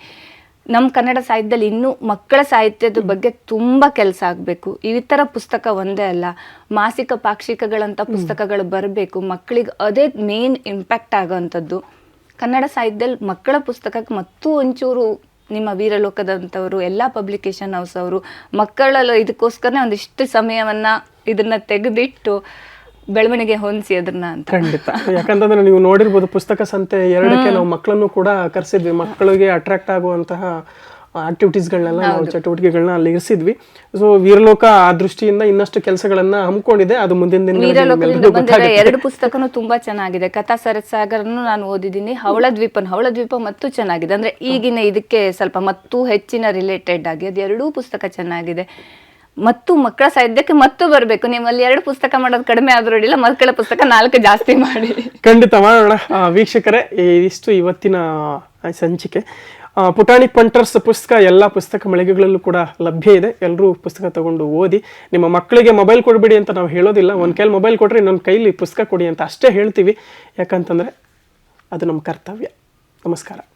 ನಮ್ಮ ಕನ್ನಡ ಸಾಹಿತ್ಯದಲ್ಲಿ ಇನ್ನೂ ಮಕ್ಕಳ ಸಾಹಿತ್ಯದ ಬಗ್ಗೆ ತುಂಬ ಕೆಲಸ ಆಗಬೇಕು. ಈ ಥರ ಪುಸ್ತಕ ಒಂದೇ ಅಲ್ಲ. ಮಾಸಿಕ ಪಾಕ್ಷಿಕಗಳಂಥ ಪುಸ್ತಕಗಳು ಬರಬೇಕು. ಮಕ್ಕಳಿಗೆ ಅದೇ ಮೇನ್ ಇಂಪ್ಯಾಕ್ಟ್ ಆಗೋವಂಥದ್ದು ಕನ್ನಡ ಸಾಹಿತ್ಯದಲ್ಲಿ ಮಕ್ಕಳ ಪುಸ್ತಕಕ್ಕೆ ಮತ್ತೂ ಒಂಚೂರು ನಿಮ್ಮ ವೀರಲೋಕದಂಥವರು ಎಲ್ಲ ಪಬ್ಲಿಕೇಶನ್ ಹೌಸ್ ಅವರು ಮಕ್ಕಳ ಇದಕ್ಕೋಸ್ಕರನೇ ಒಂದಿಷ್ಟು ಸಮಯವನ್ನು ಇದನ್ನು ತೆಗೆದಿಟ್ಟು ಬೆಳವಣಿಗೆ ಹೊಂದಿಸಿ ಅದನ್ನ ಅಂತ. ಖಂಡಿತ. ಯಾಕಂತಂದ್ರೆ ನೀವು ನೋಡಿರ್ಬೋದು ಪುಸ್ತಕ ಸಂತೆ ಎರಡಕ್ಕೆ ನಾವು ಮಕ್ಕಳನ್ನು ಕೂಡ ಕರೆಸಿದ್ವಿ ಮಕ್ಕಳಿಗೆ ಅಟ್ರಾಕ್ಟ್ ಆಗುವಂತಹ ಆಕ್ಟಿವಿಟೀಸ್ಗಳನ್ನೆಲ್ಲ ನಾವು ಚಟುವಟಿಕೆಗಳನ್ನ ಅಲ್ಲಿ ಇರಿಸಿದ್ವಿ. ಸೊ ವೀರಲೋಕ ಆ ದೃಷ್ಟಿಯಿಂದ ಇನ್ನಷ್ಟು ಕೆಲಸಗಳನ್ನ ಹಮ್ಮಿಕೊಂಡಿದೆ. ಅದು ಮುಂದಿನ ದಿನ ಎರಡು ಪುಸ್ತಕನು ತುಂಬಾ ಚೆನ್ನಾಗಿದೆ. ಕಥಾ ಸರಸಾಗರ್ ಸಾಗರನು ನಾನು ಓದಿದ್ದೀನಿ. ಹವಳ ದ್ವೀಪನ್ ಹವಳ ದ್ವೀಪ ಮತ್ತು ಚೆನ್ನಾಗಿದೆ. ಅಂದ್ರೆ ಈಗಿನ ಇದಕ್ಕೆ ಸ್ವಲ್ಪ ಮತ್ತು ಹೆಚ್ಚಿನ ರಿಲೇಟೆಡ್ ಆಗಿ ಅದು ಎರಡೂ ಪುಸ್ತಕ ಚೆನ್ನಾಗಿದೆ. ಮತ್ತು ಮಕ್ಕಳ ಸಾಹಿತ್ಯಕ್ಕೆ ಮತ್ತು ಬರಬೇಕು. ನಿಮ್ಮಲ್ಲಿ ಎರಡು ಪುಸ್ತಕ ಮಾಡೋದು ಕಡಿಮೆ ಆದ್ರೂ ಅಡಿಲ್ಲ ಮಕ್ಕಳ ಪುಸ್ತಕ ನಾಲ್ಕು ಜಾಸ್ತಿ ಮಾಡಿ. ಖಂಡಿತ ಮಾಡೋಣ. ವೀಕ್ಷಕರೇ ಇಷ್ಟು ಇವತ್ತಿನ ಸಂಚಿಕೆ. ಪುಟಾಣಿ ಪಂಟರ್ಸ್ ಪುಸ್ತಕ, ಎಲ್ಲ ಪುಸ್ತಕ ಮಳಿಗೆಗಳಲ್ಲೂ ಕೂಡ ಲಭ್ಯ ಇದೆ. ಎಲ್ಲರೂ ಪುಸ್ತಕ ತಗೊಂಡು ಓದಿ. ನಿಮ್ಮ ಮಕ್ಕಳಿಗೆ ಮೊಬೈಲ್ ಕೊಡಬೇಡಿ ಅಂತ ನಾವು ಹೇಳೋದಿಲ್ಲ. ಒಂದು ಕೈಲಿ ಮೊಬೈಲ್ ಕೊಟ್ಟರೆ ಇನ್ನೊಂದು ಕೈಲಿ ಪುಸ್ತಕ ಕೊಡಿ ಅಂತ ಅಷ್ಟೇ ಹೇಳ್ತೀವಿ. ಯಾಕಂತಂದರೆ ಅದು ನಮ್ಮ ಕರ್ತವ್ಯ. ನಮಸ್ಕಾರ.